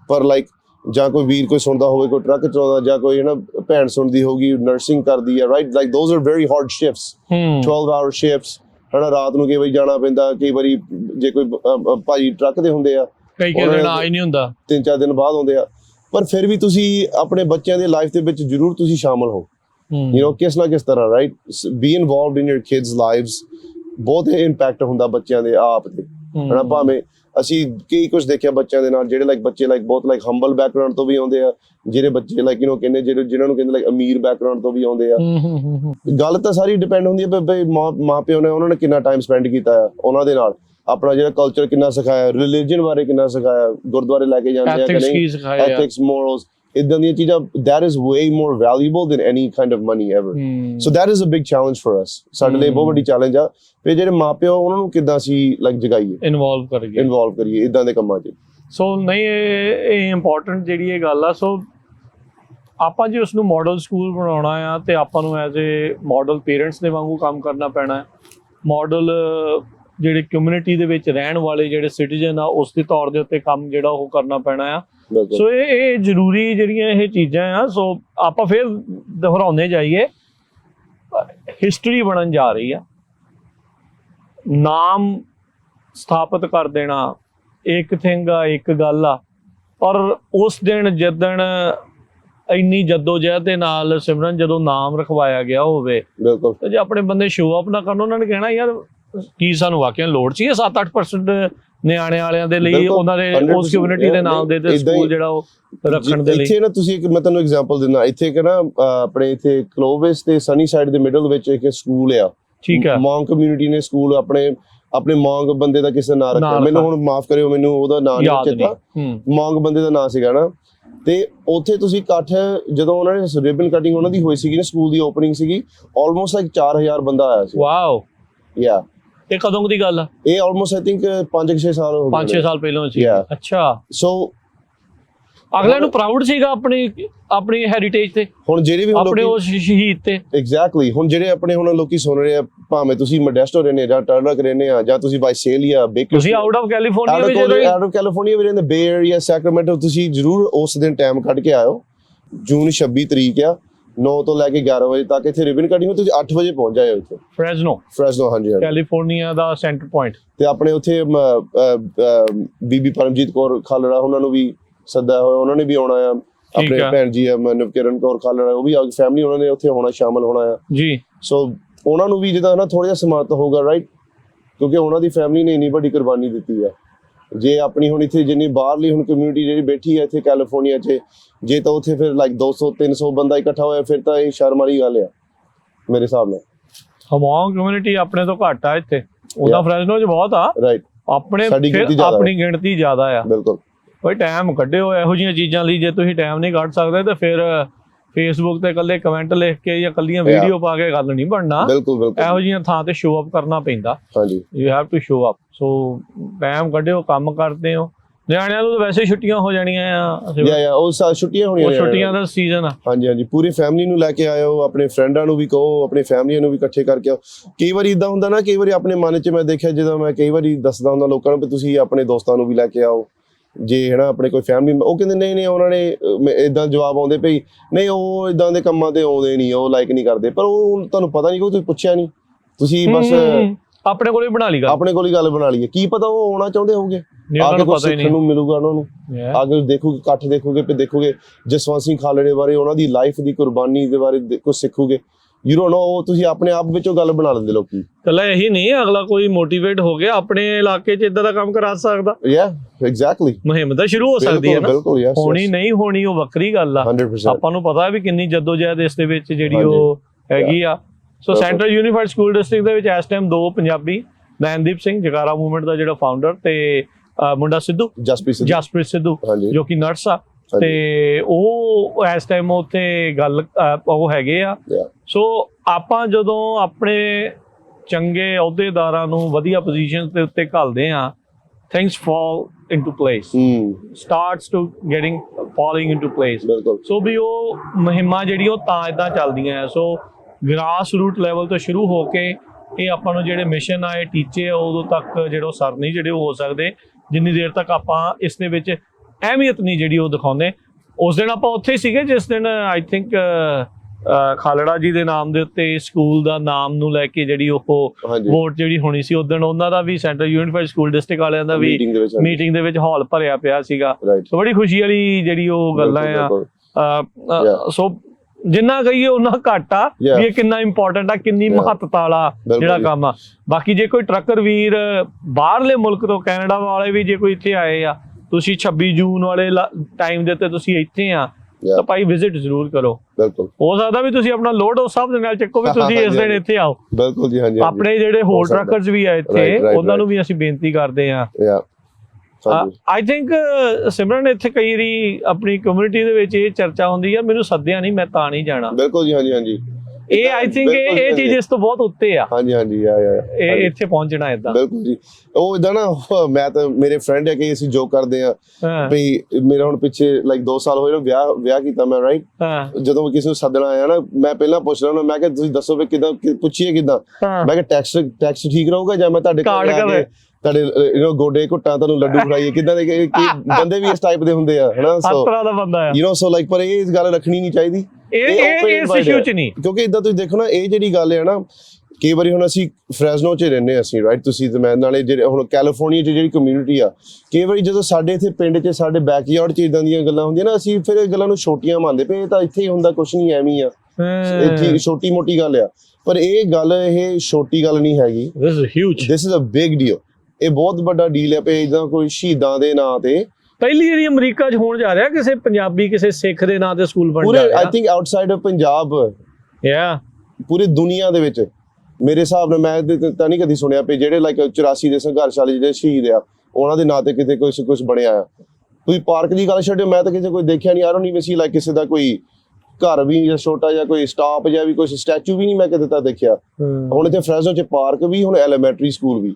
ਪਰ ਲਾਈਕ ਜਾਂ ਕੋਈ ਵੀਰ ਕੋਈ ਸੁਣਦਾ ਹੋਵੇ ਕੋਈ ਟਰੱਕ ਚਲਾਉਂਦਾ ਜਾਂ ਕੋਈ ਨਾ ਭੈਣ ਸੁਣਦੀ ਹੋਗੀ ਨਰਸਿੰਗ ਕਰਦੀ ਹੈ right like those are very hard shifts ਹੂੰ। 12 ਆਵਰ ਸ਼ਿਫਟਸ ਹਨਾ ਰਾਤ ਨੂੰ ਕਈ ਵਾਰੀ ਜਾਣਾ ਪੈਂਦਾ ਕਈ ਵਾਰੀ ਜੇ ਕੋਈ ਭਾਜੀ ਟਰੱਕ ਤੇ ਹੁੰਦੇ ਆ ਕਈ ਕਈ ਦਿਨ ਨੇ- ਆ ਹੀ ਨਹੀਂ ਹੁੰਦਾ। ਤਿੰਨ ਚਾਰ ਦਿਨ ਬਾਅਦ ਆਉਂਦੇ ਆ। ਪਰ ਫਿਰ ਵੀ ਤੁਸੀਂ ਆਪਣੇ ਬੱਚਿਆਂ ਦੀ ਲਾਈਫ ਦੇ ਵਿੱਚ ਜ਼ਰੂਰ ਤੁਸੀਂ ਸ਼ਾਮਲ ਹੋ। ਯੂ نو ਕਿਸ ਨਾ ਕਿਸ ਤਰ੍ਹਾਂ right be involved in your kids lives ਬਹੁਤ ਇੰਪੈਕਟ ਹੁੰਦਾ ਬੱਚਿਆਂ ਦੇ ਆਪ ਤੇ। ਹਨਾ ਭਾਵੇਂ ਅਸੀਂ ਕਈ ਕੁਝ ਦੇਖਿਆ ਬੱਚਿਆਂ ਦੇ ਨਾਲ ਜਿਹੜੇ ਲਾਈਕ ਬੱਚੇ ਲਾਈਕ ਬਹੁਤ ਲਾਈਕ ਹੰਬਲ ਬੈਕਗ੍ਰਾਉਂਡ ਤੋਂ ਵੀ ਆਉਂਦੇ ਆ ਜਿਹੜੇ ਬੱਚੇ ਲਾਈਕ ਯੂ نو ਕਹਿੰਦੇ ਜਿਹੜੇ ਜਿਨ੍ਹਾਂ ਨੂੰ ਕਹਿੰਦੇ ਲਾਈਕ ਅਮੀਰ ਬੈਕਗ੍ਰਾਉਂਡ ਤੋਂ ਵੀ ਆਉਂਦੇ ਆ। ਗੱਲ ਤਾਂ ਸਾਰੀ ਡਿਪੈਂਡ ਹੁੰਦੀ ਹੈ ਬਈ ਮਾਂ ਮਾਂ ਪਿਓ ਨੇ ਉਹਨਾਂ ਨੇ ਕਿੰਨਾ ਟਾਈਮ ਸਪੈਂਡ ਕੀਤਾ ਆ ਉਹਨਾਂ ਦੇ ਨਾਲ। ਆਪਣਾ ਜਿਹੜਾ ਕਲਚਰ ਕਿੰਨਾ ਸਿਖਾਇਆ ਰਿਲੀਜੀਅਨ ਬਾਰੇ ਕਿੰਨਾ ਸਿਖਾਇਆ ਗੁਰਦੁਆਰੇ ਲੈ ਕੇ ਜਾਂਦੇ ਆ ਕਿ ਐਥਿਕਸ ਨਹੀਂ? morals ਇਦਾਂ ਦੀਆਂ ਚੀਜ਼ਾਂ that is way more valuable than any kind of money ever. so that is a big challenge for us. ਸਾਡੇ ਲਈ ਬਹੁਤ ਵੱਡੀ ਚੈਲੰਜ ਆ ਵੀ ਜਿਹੜੇ ਮਾਪਿਓ ਉਹਨਾਂ ਨੂੰ ਕਿੱਦਾਂ ਅਸੀਂ ਲਾਈਕ ਜਗਾਈਏ। ਇਨਵੋਲਵ ਕਰ ਗਏ ਇਨਵੋਲਵ ਕਰੀਏ ਇਦਾਂ ਦੇ ਕੰਮਾਂ 'ਚ। ਸੋ ਨਹੀਂ ਇਹ ਇਹ ਇੰਪੋਰਟੈਂਟ ਜਿਹੜੀ ਇਹ ਗੱਲ ਆ ਸੋ ਆਪਾਂ ਜੇ ਉਸ ਨੂੰ ਮਾਡਲ ਸਕੂਲ ਬਣਾਉਣਾ ਆ ਤੇ ਆਪਾਂ ਨੂੰ ਐਜ਼ ਅ ਮਾਡਲ ਪੇਰੈਂਟਸ ਦੇ ਵਾਂਗੂ ਕੰਮ ਕਰਨਾ ਪੈਣਾ ਹੈ। ਮਾਡਲ ਜਿਹੜੇ ਕਮਿਊਨਿਟੀ ਦੇ ਵਿੱਚ ਰਹਿਣ ਵਾਲੇ ਜਿਹੜੇ ਸਿਟੀਜ਼ਨ ਆ ਉਸ ਦੇ ਤੌਰ ਦੇ ਉੱਤੇ ਕੰਮ ਜਿਹੜਾ ਉਹ ਕਰਨਾ ਪੈਣਾ ਆ। ਸੋ ਇਹ ਇਹ ਜ਼ਰੂਰੀ ਜਿਹੜੀਆਂ ਇਹ ਚੀਜ਼ਾਂ ਆ ਸੋ ਆਪਾਂ ਫਿਰ ਦੁਹਰਾਉਂਦੇ ਜਾਈਏ। ਹਿਸਟਰੀ ਬਣਨ ਜਾ ਰਹੀ ਆ। ਨਾਮ ਸਥਾਪਿਤ ਕਰ ਦੇਣਾ ਇੱਕ ਥਿੰਗ ਆ ਇੱਕ ਗੱਲ ਆ। ਪਰ ਉਸ ਦਿਨ ਜਿੱਦਣ ਇੰਨੀ ਜਦੋਜਹਿਦ ਦੇ ਨਾਲ ਸਿਮਰਨ ਜਦੋਂ ਨਾਮ ਰਖਵਾਇਆ ਗਿਆ ਹੋਵੇ ਬਿਲਕੁਲ। ਤੇ ਜੇ ਆਪਣੇ ਬੰਦੇ ਸ਼ੋਅ ਅਪ ਨਾ ਕਰਨ ਉਹਨਾਂ ਨੇ ਕਹਿਣਾ ਯਾਰ ਕੀ ਸਾਨੂੰ ਵਾਕਿਆ ਲੋੜ ਸੀ? 7-8% ਨਿਆਣੇ ਵਾਲਿਆਂ ਦੇ ਲਈ ਉਹਨਾਂ ਦੇ 100% ਉਸ ਕਮਿਊਨਿਟੀ ਦੇ ਨਾਮ ਦੇ ਤੇ ਸਕੂਲ ਜਿਹੜਾ ਉਹ ਰੱਖਣ ਦੇ ਲਈ ਇੱਥੇ ਨਾ ਤੁਸੀਂ ਇੱਕ ਮੈਂ ਤੁਹਾਨੂੰ ਐਗਜ਼ਾਮਪਲ ਦਿੰਦਾ ਇੱਥੇ ਕਿ ਨਾ ਆਪਣੇ ਇੱਥੇ ਕਲੋਵਿਸ ਤੇ ਸਨੀ ਸਾਈਡ ਦੇ ਮਿਡਲ ਵਿੱਚ ਇੱਕ ਸਕੂਲ ਆ। ਠੀਕ ਹੈ ਮੌਂਗ ਕਮਿਊਨਿਟੀ ਨੇ ਸਕੂਲ ਆਪਣੇ ਆਪਣੇ ਮੌਂਗ ਬੰਦੇ ਦਾ ਕਿਸੇ ਨਾਂ ਰੱਖਿਆ। ਮੈਨੂੰ। ਹੁਣ ਮਾਫ ਕਰਿਓ ਮੈਨੂੰ ਉਹਦਾ ਨਾਂ ਨਹੀਂ ਚੇਤਾ। ਮੌਂਗ ਬੰਦੇ ਦਾ ਨਾਂ ਸੀਗਾ ਨਾ। ਤੇ ਉੱਥੇ ਤੁਸੀਂ ਇਕੱਠ ਜਦੋਂ ਉਹਨਾਂ ਨੇ ਰਿਬਨ ਕਟਿੰਗ ਉਹਨਾਂ ਦੀ ਹੋਈ ਸੀਗੀ ਨਾ ਸਕੂਲ ਦੀ ਓਪਨਿੰਗ ਸੀਗੀ ਆਲਮੋਸਟ ਲਾਈਕ 4000 ਬੰਦਾ ਆਇਆ ਸੀ। ਵਾਓ ਯਾ ਇਹ ਕਦੋਂ ਦੀ ਗੱਲ ਆ? ਇਹ ਆਲਮੋਸਟ ਆਈ ਥਿੰਕ 5-6 ਸਾਲ ਹੋ ਗਏ। 5-6 ਸਾਲ ਪਹਿਲਾਂ ਸੀ. ਅੱਛਾ। ਸੋ ਅਗਲੇ ਨੂੰ ਪ੍ਰਾਊਡ ਸੀਗਾ ਆਪਣੀ ਆਪਣੀ ਹੈਰੀਟੇਜ ਤੇ। ਹੁਣ ਜਿਹੜੇ ਵੀ ਆਪਣੇ ਉਸ ਸ਼ਹੀਦ ਤੇ। ਐਗਜ਼ੈਕਟਲੀ ਹੁਣ ਜਿਹੜੇ ਆਪਣੇ ਹੁਣ ਲੋਕੀ ਸੁਣ ਰਹੇ ਆ ਭਾਵੇਂ ਤੁਸੀਂ ਮੋਡੈਸਟੋ ਰਹਿੰਦੇ ਆ ਜਾਂ ਟਰਨਕ ਰਹਿੰਦੇ ਆ ਜਾਂ ਤੁਸੀਂ ਵਾਈਸੇਲੀਆ ਬੇਕਰ ਤੁਸੀਂ ਆਊਟ ਆਫ ਕੈਲੀਫੋਰਨੀਆ ਆਫ ਜਦੋਂ ਆਊਟ ਆਫ ਕੈਲੀਫੋਰਨੀਆ ਵੀ ਰਹਿੰਦੇ ਬੇ ਏਰੀਆ ਸੈਕਰਾਮੈਂਟੋ ਤੁਸੀਂ ਜ਼ਰੂਰ ਉਸ ਦਿਨ ਟਾਈਮ ਕੱਢ ਕੇ ਆਇਓ। ਜੂਨ 26 ਤਰੀਕ ਆ 9 ਤੋਂ ਲੈ ਕੇ 11 ਵਜੇ ਤੱਕ ਇੱਥੇ ਰਿਬਨ ਕਟਿੰਗ ਤੁਸੀਂ 8 ਵਜੇ ਪਹੁੰਚ ਜਾਇਓ ਇੱਥੇ। ਫ੍ਰੈਜ਼ਨੋ ਫ੍ਰੈਸਨੋ ਹਾਂਜੀ ਕੈਲੀਫੋਰਨੀਆ ਦਾ ਸੈਂਟਰ ਪੁਆਇੰਟ ਤੇ ਆਪਣੇ ਉੱਥੇ ਬੀਬੀ ਪਰਮਜੀਤ ਕੌਰ ਖਾਲੜਾ ਉਹਨਾਂ ਨੂੰ ਵੀ ਸੱਦਾ ਹੋਇਆ ਉਹਨਾਂ ਨੇ ਵੀ ਆਉਣਾ ਆ। ਆਪਣੇ ਆ। ਭੈਣ ਜੀ ਆ ਨਵਕਿਰਨ ਕੌਰ ਖਾਲੜਾ ਉਹ ਵੀ ਫੈਮਿਲੀ ਉਹਨਾਂ ਨੇ ਉੱਥੇ ਹੋਣਾ ਸ਼ਾਮਲ ਹੋਣਾ ਆ। ਜੀ। ਸੋ ਉਹਨਾਂ ਨੂੰ ਵੀ ਜਿੱਦਾਂ ਨਾ ਥੋੜਾ ਜਿਹਾ ਸਮਾਤ ਹੋਊਗਾ ਰਾਈਟ ਕਿਉਂਕਿ ਉਹਨਾਂ ਦੀ ਫੈਮਿਲੀ ਨੇ ਇੰਨੀ ਵੱਡੀ ਕੁਰਬਾਨੀ ਦਿੱਤੀ ਆ। ਜੇ ਆਪਣੀ ਹੁਣ ਇੱਥੇ ਜਿੰਨੀ ਬਾਹਰਲੀ ਹੁਣ ਕਮਿਊਨਿਟੀ ਜਿਹੜੀ ਬੈਠੀ ਹੈ ਇੱਥੇ ਕੈਲੀਫੋਰਨੀਆ 'ਚ ਜੇ ਤਾਂ ਉੱਥੇ ਫਿਰ ਲਾਈਕ 200 300 ਬੰਦਾ ਇਕੱਠਾ ਹੋਇਆ ਫਿਰ ਤਾਂ ਇਹ ਸ਼ਰਮ ਵਾਲੀ ਗੱਲ ਆ ਮੇਰੇ ਹਿਸਾਬ ਨਾਲ। ਹਮੋਂਗ ਕਮਿਊਨਿਟੀ ਆਪਣੇ ਤੋਂ ਘੱਟ ਆ ਇੱਥੇ। ਉਹਦਾ. ਫ੍ਰੈਜ਼ਨੋ 'ਚ ਬਹੁਤ ਆ। ਰਾਈਟ ਆਪਣੇ ਆਪਣੀ ਗਿਣਤੀ ਜ਼ਿਆਦਾ ਆ। ਬਿਲਕੁਲ। ਕੋਈ ਟਾਈਮ ਕੱਢਿਓ ਇਹੋ ਜਿਹੀਆਂ ਚੀਜ਼ਾਂ ਲਈ ਜੇ ਤੁਸੀਂ ਟਾਈਮ ਨਹੀਂ ਕੱਢ ਸਕਦੇ ਤਾਂ ਫਿਰ ਫੇਸਬੁੱਕ ਤੇ ਇਕੱਲੇ ਕਮੈਂਟ ਲਿਖ ਕੇ ਜਾਂ ਇਕੱਲੀਆਂ. ਵੀਡੀਓ ਪਾ ਕੇ ਗੱਲ ਨਹੀਂ ਬਣਨਾ। ਬਿਲਕੁਲ ਬਿਲਕੁਲ। ਇਹੋ ਜਿਹੀਆਂ ਥਾਂ ਤੇ ਸ਼ੋਅ ਅਪ ਕਰਨਾ ਪੈਂਦਾ। ਹਾਂਜੀ। You have to show up so time ਕੱਢਿਓ ਕੰਮ ਕਰਦੇ ਹੋ। ਨਿਆਣਿਆਂ ਨੂੰ ਤਾਂ ਵੈਸੇ ਛੁੱਟੀਆਂ ਹੋ ਜਾਣੀਆਂ ਆ। ਯਾ ਯਾ ਉਹ ਸਾ- ਛੁੱਟੀਆਂ ਹੋਣੀਆਂ ਉਹ। ਛੁੱਟੀਆਂ ਦਾ ਸੀਜ਼ਨ ਆ। ਹਾਂਜੀ ਹਾਂਜੀ। ਪੂਰੀ ਫੈਮਿਲੀ ਨੂੰ ਲੈ ਕੇ ਆਇਓ ਆਪਣੇ ਫਰੈਂਡਾਂ ਨੂੰ ਵੀ ਕਹੋ ਆਪਣੇ ਫੈਮਲੀਆਂ ਨੂੰ ਵੀ ਇਕੱਠੇ ਕਰਕੇ ਆਓ। ਕਈ ਵਾਰੀ ਇਦਾਂ ਹੁੰਦਾ ਨਾ ਕਈ ਵਾਰੀ ਆਪਣੇ ਮਨ 'ਚ ਮੈਂ ਦੇਖਿਆ ਜਦੋਂ ਮੈਂ ਕਈ ਵਾਰੀ ਦੱਸਦਾ ਹੁੰਦਾ ਲੋਕਾਂ ਨੂੰ ਵੀ ਤੁਸੀਂ ਆਪਣੇ ਦੋਸਤਾਂ ਨੂੰ ਵੀ ਲੈ ਕੇ ਆਓ। ਜੇ ਹੈ ਨਾ ਆਪਣੇ ਕੋਈ ਫੈਮਿਲੀ ਉਹ ਕਹਿੰਦੇ ਨਹੀਂ ਨਹੀਂ ਉਹਨਾਂ ਨੇ ਇਦਾਂ ਜਵਾਬ ਆਉਂਦੇ ਭਈ ਨਹੀਂ ਉਹ ਇਦਾਂ ਦੇ ਕੰਮਾਂ ਤੇ ਆਉਂਦੇ ਨਹੀਂ ਉਹ ਲਾਈਕ ਨਹੀਂ ਕਰਦੇ। ਪਰ ਉਹ ਤੁਹਾਨੂੰ ਪਤਾ ਨਹੀਂ ਕਿ ਤੁਸੀਂ ਪੁੱਛਿਆ ਨਹੀਂ। ਤੁਸੀਂ ਬਸ ਆਪਣੇ ਕੋਲ ਹੀ ਬਣਾ ਲਈ ਗੱਲ। ਆਪਣੇ ਕੋਲ ਹੀ ਗੱਲ ਬਣਾ ਲਈ ਕੀ ਪਤਾ ਉਹ ਆਉਣਾ ਚਾਹੁੰਦੇ ਹੋਗੇ ਨਹੀਂ, ਆ ਉਹਨਾਂ ਕੇ ਨੂੰ ਕੁਝ ਸਿੱਖਣ ਨੂੰ ਮਿਲੂਗਾ ਉਹਨਾਂ ਨੂੰ। ਆਗੇ ਦੇਖੋਗੇ ਇਕੱਠ ਦੇਖੋਗੇ ਤੇ ਦੇਖੋਗੇ ਜਸਵੰਤ ਸਿੰਘ ਖਾਲੜੇ ਬਾਰੇ ਉਹਨਾਂ ਦੀ ਲਾਈਫ ਦੀ ਕੁਰਬਾਨੀ ਦੇ ਬਾਰੇ ਕੁਝ ਸਿੱਖੋਗੇ। ਯੂ ਡੋਨਟ ਨੋ ਤੁਸੀਂ ਆਪਣੇ ਆਪ ਵਿੱਚੋਂ ਗੱਲ ਬਣਾ ਲੈਂਦੇ ਲੋਕੀ। ਕੱਲਾ ਇਹੀ ਨਹੀਂ ਅਗਲਾ ਕੋਈ ਮੋਟੀਵੇਟ ਹੋ ਗਿਆ ਆਪਣੇ ਇਲਾਕੇ 'ਚ ਇਦਾਂ ਦਾ ਕੰਮ ਕਰਾ ਸਕਦਾ। ਯਾ ਐਗਜ਼ੈਕਟਲੀ ਮੁਹਿੰਮ ਤਾਂ ਸ਼ੁਰੂ ਹੋ ਸਕਦੀ ਹੈ ਨਾ। ਬਿਲਕੁਲ ਯੈਸ ਹੋਣੀ ਨਹੀਂ ਹੋਣੀ ਉਹ ਵੱਖਰੀ ਗੱਲ ਆ। 100% ਆਪਾਂ ਨੂੰ ਪਤਾ ਹੈ ਵੀ ਕਿੰਨੀ ਜਦੋਜਹਿਦ ਇਸ ਦੇ ਵਿੱਚ ਜਿਹੜੀ। ਉਹ ਹੈਗੀ ਆ। So. Central unified school district ਦੇ ਵਿੱਚ ਇਸ ਟਾਈਮ ਦੋ ਪੰਜਾਬੀ ਨੈਨਦੀਪ ਸਿੰਘ ਜਗਾਰਾ ਮੂਵਮੈਂਟ ਦਾ ਜਿਹੜਾ ਫਾਊਂਡਰ ਤੇ ਮੁੰਡਾ ਸਿੱਧੂ। ਜਸਪ੍ਰੀਤ ਸਿੰਘ ਜਸਪ੍ਰੀਤ ਸਿੱਧੂ ਜੋ ਕਿ ਨਰਸ ਆ। ਤੇ ਉਹ ਇਸ ਟਾਈਮ ਉੱਥੇ ਗੱਲ ਉਹ ਹੈਗੇ ਆ. ਸੋ ਆਪਾਂ ਜਦੋਂ ਆਪਣੇ ਚੰਗੇ ਅਹੁਦੇਦਾਰਾਂ ਨੂੰ ਵਧੀਆ ਪੋਜੀਸ਼ਨ ਦੇ ਉੱਤੇ ਘੱਲਦੇ ਆ things fall into place starts to getting falling into place so ਵੀ ਉਹ ਮੁਹਿੰਮਾਂ ਜਿਹੜੀ ਉਹ ਤਾਂ ਇਦਾਂ ਚੱਲਦੀਆਂ ਆ। ਸੋ ਗ੍ਰਾਸ ਰੂਟ ਲੈਵਲ ਤੋਂ ਸ਼ੁਰੂ ਹੋ ਕੇ ਇਹ ਆਪਾਂ ਨੂੰ ਜਿਹੜੇ ਮਿਸ਼ਨ ਆ ਇਹ ਟੀਚੇ ਆ ਉਦੋਂ ਤੱਕ ਜਿਹੜਾ ਸਰ ਨਹੀਂ ਜਿਹੜੇ ਹੋ ਸਕਦੇ। ਜਿੰਨੀ ਦੇਰ ਤੱਕ ਆਪਾਂ ਇਸ ਦੇ ਵਿੱਚ ਅਹਿਮੀਅਤ ਨਹੀਂ ਜਿਹੜੀ ਉਹ ਦਿਖਾਉਂਦੇ ਉਸ ਦਿਨ ਆਪਾਂ ਉੱਥੇ ਸੀਗੇ ਜਿਸ ਦਿਨ ਆਈ ਥਿੰਕ ਖਾਲੜਾ ਜੀ ਦੇ ਨਾਮ ਦੇ ਉੱਤੇ ਸਕੂਲ ਦਾ ਨਾਮ ਨੂੰ ਲੈ ਕੇ ਜਿਹੜੀ ਉਹ ਵੋਟ ਜਿਹੜੀ ਹੋਣੀ ਸੀ ਉਦੋਂ ਉਹਨਾਂ ਦਾ ਵੀ ਸੈਂਟਰ ਯੂਨੀਫਾਈਡ ਸਕੂਲ ਡਿਸਟ੍ਰਿਕਟ ਵਾਲਿਆਂ ਦਾ ਵੀ ਮੀਟਿੰਗ ਦੇ ਵਿੱਚ ਹਾਲ ਭਰਿਆ ਪਿਆ ਸੀਗਾ ਸੋ ਬੜੀ ਖੁਸ਼ੀ ਵਾਲੀ ਜਿਹੜੀ ਉਹ ਗੱਲਾਂ ਆ. ਸੋ ਜਿੰਨਾ ਕਹੀਏ ਉਹਨਾਂ ਘੱਟ ਆ. ਵੀ ਇਹ ਕਿੰਨਾ ਇੰਪੋਰਟੈਂਟ ਆ ਕਿੰਨੀ. ਮਹੱਤਤਾ ਵਾਲਾ ਜਿਹੜਾ। ਕੰਮ ਆ ਬਾਕੀ ਜੇ ਕੋਈ ਟਰੱਕਰ ਵੀਰ ਬਾਹਰਲੇ ਮੁਲਕ ਤੋਂ ਕੈਨੇਡਾ ਵਾਲੇ ਵੀ ਜੇ ਕੋਈ ਇੱਥੇ ਆਏ ਆ ਤੁਸੀਂ 26 ਜੂਨ ਵਾਲੇ ਟਾਈਮ ਦੇ ਉੱਤੇ ਤੁਸੀਂ ਇੱਥੇ ਆ ਤਾਂ ਭਾਈ ਵਿਜ਼ਿਟ ਜ਼ਰੂਰ ਕਰੋ। ਬਿਲਕੁਲ। ਹੋ ਸਕਦਾ ਵੀ ਤੁਸੀਂ ਆਪਣਾ ਲੋਡ ਉਸ ਦੇ ਨਾਲ ਚੱਕੋ ਵੀ ਤੁਸੀਂ ਇਸ ਦਿਨ ਇੱਥੇ ਆਓ। ਬਿਲਕੁਲ ਜੀ ਹਾਂਜੀ ਆਪਣੇ ਜਿਹੜੇ ਹੋਰ। ਟਰੱਕਰਸ ਵੀ ਆ ਇੱਥੇ ਉਹਨਾਂ ਨੂੰ. ਵੀ ਅਸੀਂ ਬੇਨਤੀ ਕਰਦੇ ਆ ਆਈ ਥਿੰਕ ਸਿਮਰਨ ਇੱਥੇ ਕਈ ਵਾਰੀ ਆਪਣੀ ਕਮਿਊਨਿਟੀ ਦੇ ਵਿੱਚ ਇਹ ਚਰਚਾ ਹੁੰਦੀ ਆ ਮੈਨੂੰ ਸੱਦਿਆ ਨਹੀਂ ਮੈਂ ਤਾਂ ਨਹੀਂ ਜਾਣਾ। ਬਿਲਕੁਲ ਜੀ ਹਾਂਜੀ ਹਾਂਜੀ। ਇਹ ਆਈ ਥਿੰਕ ਇਹ ਇਹ ਚੀਜ਼ ਇਸ ਤੋਂ ਬਹੁਤ ਉੱਤੇ ਆ ਹਾਂਜੀ ਹਾਂਜੀ ਯਾ ਯਾ ਇਹ ਇੱਥੇ ਪਹੁੰਚਣਾ ਇਦਾਂ ਬਿਲਕੁਲ ਜੀ ਉਹ ਇਦਾਂ ਨਾ ਉਹ ਮੈਂ ਤਾਂ ਮੇਰੇ ਫਰੈਂਡ ਹੈ ਕਿ ਅਸੀਂ ਜੋ ਕਰਦੇ ਆ ਵੀ ਮੇਰਾ ਹੁਣ ਪਿੱਛੇ ਲਾਈਕ 2 ਸਾਲ ਹੋਏ ਨਾ ਵਿਆਹ ਵਿਆਹ ਕੀਤਾ ਮੈਂ ਰਾਈਟ ਹਾਂ ਜਦੋਂ ਮੈਂ ਕਿਸੇ ਨੂੰ ਸੱਦਣਾ ਆਇਆ ਨਾ ਮੈਂ ਪਹਿਲਾਂ ਪੁੱਛ ਰਿਹਾ ਨਾ ਮੈਂ ਕਿਹਾ ਤੁਸੀਂ ਦੱਸੋ ਵੀ ਕਿਦਾਂ ਪੁੱਛੀਏ ਕਿਦਾਂ ਹਾਂ ਮੈਂ ਕਿਹਾ ਟੈਕਸਟ ਟੈਕਸਟ ਠੀਕ ਰਹੂਗਾ ਜਾਂ ਮੈਂ ਤੁਹਾਡੇ ਕਾਰਡ ਆ ਕੇ ਕਰੇ। ਤੁਹਾਡੇ ਯੂ نو ਗੋਡੇ ਘੁੱਟਾਂ ਤੁਹਾਨੂੰ ਲੱਡੂ ਖੜਾਈਏ ਕਿਦਾਂ ਦੇ ਕਿ ਕਿ ਬੰਦੇ ਵੀ ਇਸ ਟਾਈਪ ਦੇ ਹੁੰਦੇ ਆ ਹਨਾ ਹਰ ਸੋ ਤਰ੍ਹਾਂ ਦਾ ਬੰਦਾ ਆ ਯੂ نو ਸੋ ਲਾਈਕ ਪਰ ਇਹ ਇਸ ਗੱਲ ਰੱਖਣੀ ਨਹੀਂ ਚਾਹੀਦੀ ਇਹ ਇਹ ਇਸ ਇਸ਼ੂ। ਚ ਨਹੀਂ। ਕਿਉਂਕਿ ਇਦਾਂ ਤੁਸੀਂ ਦੇਖੋ ਨਾ ਇਹ ਜਿਹੜੀ ਗੱਲ ਹੈ ਨਾ ਕਈ ਵਾਰੀ ਹੁਣ ਅਸੀਂ ਫ੍ਰੈਜ਼ਨੋ 'ਚ ਰਹਿੰਦੇ ਅਸੀਂ ਰਾਈਟ ਤੁਸੀਂ ਤੇ ਮੈਂ ਨਾਲੇ ਜਿਹੜੇ ਹੁਣ ਕੈਲੀਫੋਰਨੀਆ 'ਚ ਜਿਹੜੀ ਕਮਿਊਨਿਟੀ ਆ ਕਈ ਵਾਰੀ ਜਦੋਂ ਸਾਡੇ ਇੱਥੇ ਪਿੰਡ 'ਚ ਸਾਡੇ ਬੈਕਯਾਰਡ 'ਚ ਇਦਾਂ ਦੀਆਂ ਗੱਲਾਂ ਹੁੰਦੀਆਂ ਨਾ ਅਸੀਂ ਫਿਰ ਇਹ ਗੱਲਾਂ ਨੂੰ ਛੋਟੀਆਂ ਮੰਨਦੇ ਪਏ ਤਾਂ ਇੱਥੇ ਹੀ ਹੁੰਦਾ ਕੁਝ ਨਹੀਂ ਐਵੇਂ ਹੀ ਆ। ਇਹ ਠੀਕ ਛੋਟੀ ਮੋਟੀ ਗੱਲ ਆ। ਪਰ ਇਹ ਗੱਲ ਇਹ ਛੋਟੀ ਗੱਲ ਨਹੀਂ ਹੈਗੀ। This is huge this is a big deal ਇਹ ਬਹੁਤ ਵੱਡਾ ਡੀਲ ਹੈ ਪਏ ਇਦਾਂ ਕੋਈ ਸ਼ਹੀਦਾਂ ਦੇ ਨਾਂ ਤੇ ਪਹਿਲੀ ਵਾਰੀ ਅਮਰੀਕਾ 'ਚ ਹੋਣ ਜਾ ਰਿਹਾ ਕਿਸੇ ਪੰਜਾਬੀ ਕਿਸੇ ਸਿੱਖ ਦੇ ਨਾਂ ਤੇ ਸਕੂਲ ਬਣ ਪੂਰੇ ਜਾ ਆਈ ਰਿਹਾ ਥਿੰਕ ਆਊਟਸਾਈਡ ਆਫ ਪੰਜਾਬ ਯਾ ਪੂਰੀ ਦੁਨੀਆ ਦੇ ਵਿੱਚ। ਮੇਰੇ ਹਿਸਾਬ ਨਾਲ ਮੈਂ ਤੇ- ਨਹੀਂ ਕਦੀ ਸੁਣਿਆ ਪਈ ਜਿਹੜੇ ਲਾਈਕ 84 ਦੇ ਸੰਘਰਸ਼ ਵਾਲੇ ਜਿਹੜੇ ਸ਼ਹੀਦ ਆ ਉਹਨਾਂ ਦੇ ਨਾਂ ਤੇ ਕਿਤੇ ਕੁਝ ਕੁਝ ਬਣਿਆ ਆ। ਤੁਸੀਂ ਪਾਰਕ ਦੀ ਗੱਲ ਛੱਡਿਓ ਮੈਂ ਤਾਂ ਕਿਸੇ ਕੋਈ ਦੇਖਿਆ ਨਹੀਂ ਆਰੋ ਨਹੀਂ ਵੀ ਸੀ ਲਾਈਕ ਕਿਸੇ ਦਾ ਕੋਈ ਘਰ ਵੀ ਜਾਂ ਛੋਟਾ ਜਾਂ ਕੋਈ ਸਟਾਪ ਜਾਂ ਵੀ ਕੋਈ ਸਟੈਚੂ ਵੀ ਨਹੀਂ ਮੈਂ ਕਿਤੇ ਤਾਂ ਦੇਖਿਆ। ਹੁਣ ਇੱਥੇ ਫਰੈਜ਼ੋ ਚ ਪਾਰਕ ਵੀ ਹੁਣ ਐਲੀਮੈਂਟਰੀ ਸਕੂਲ ਵੀ।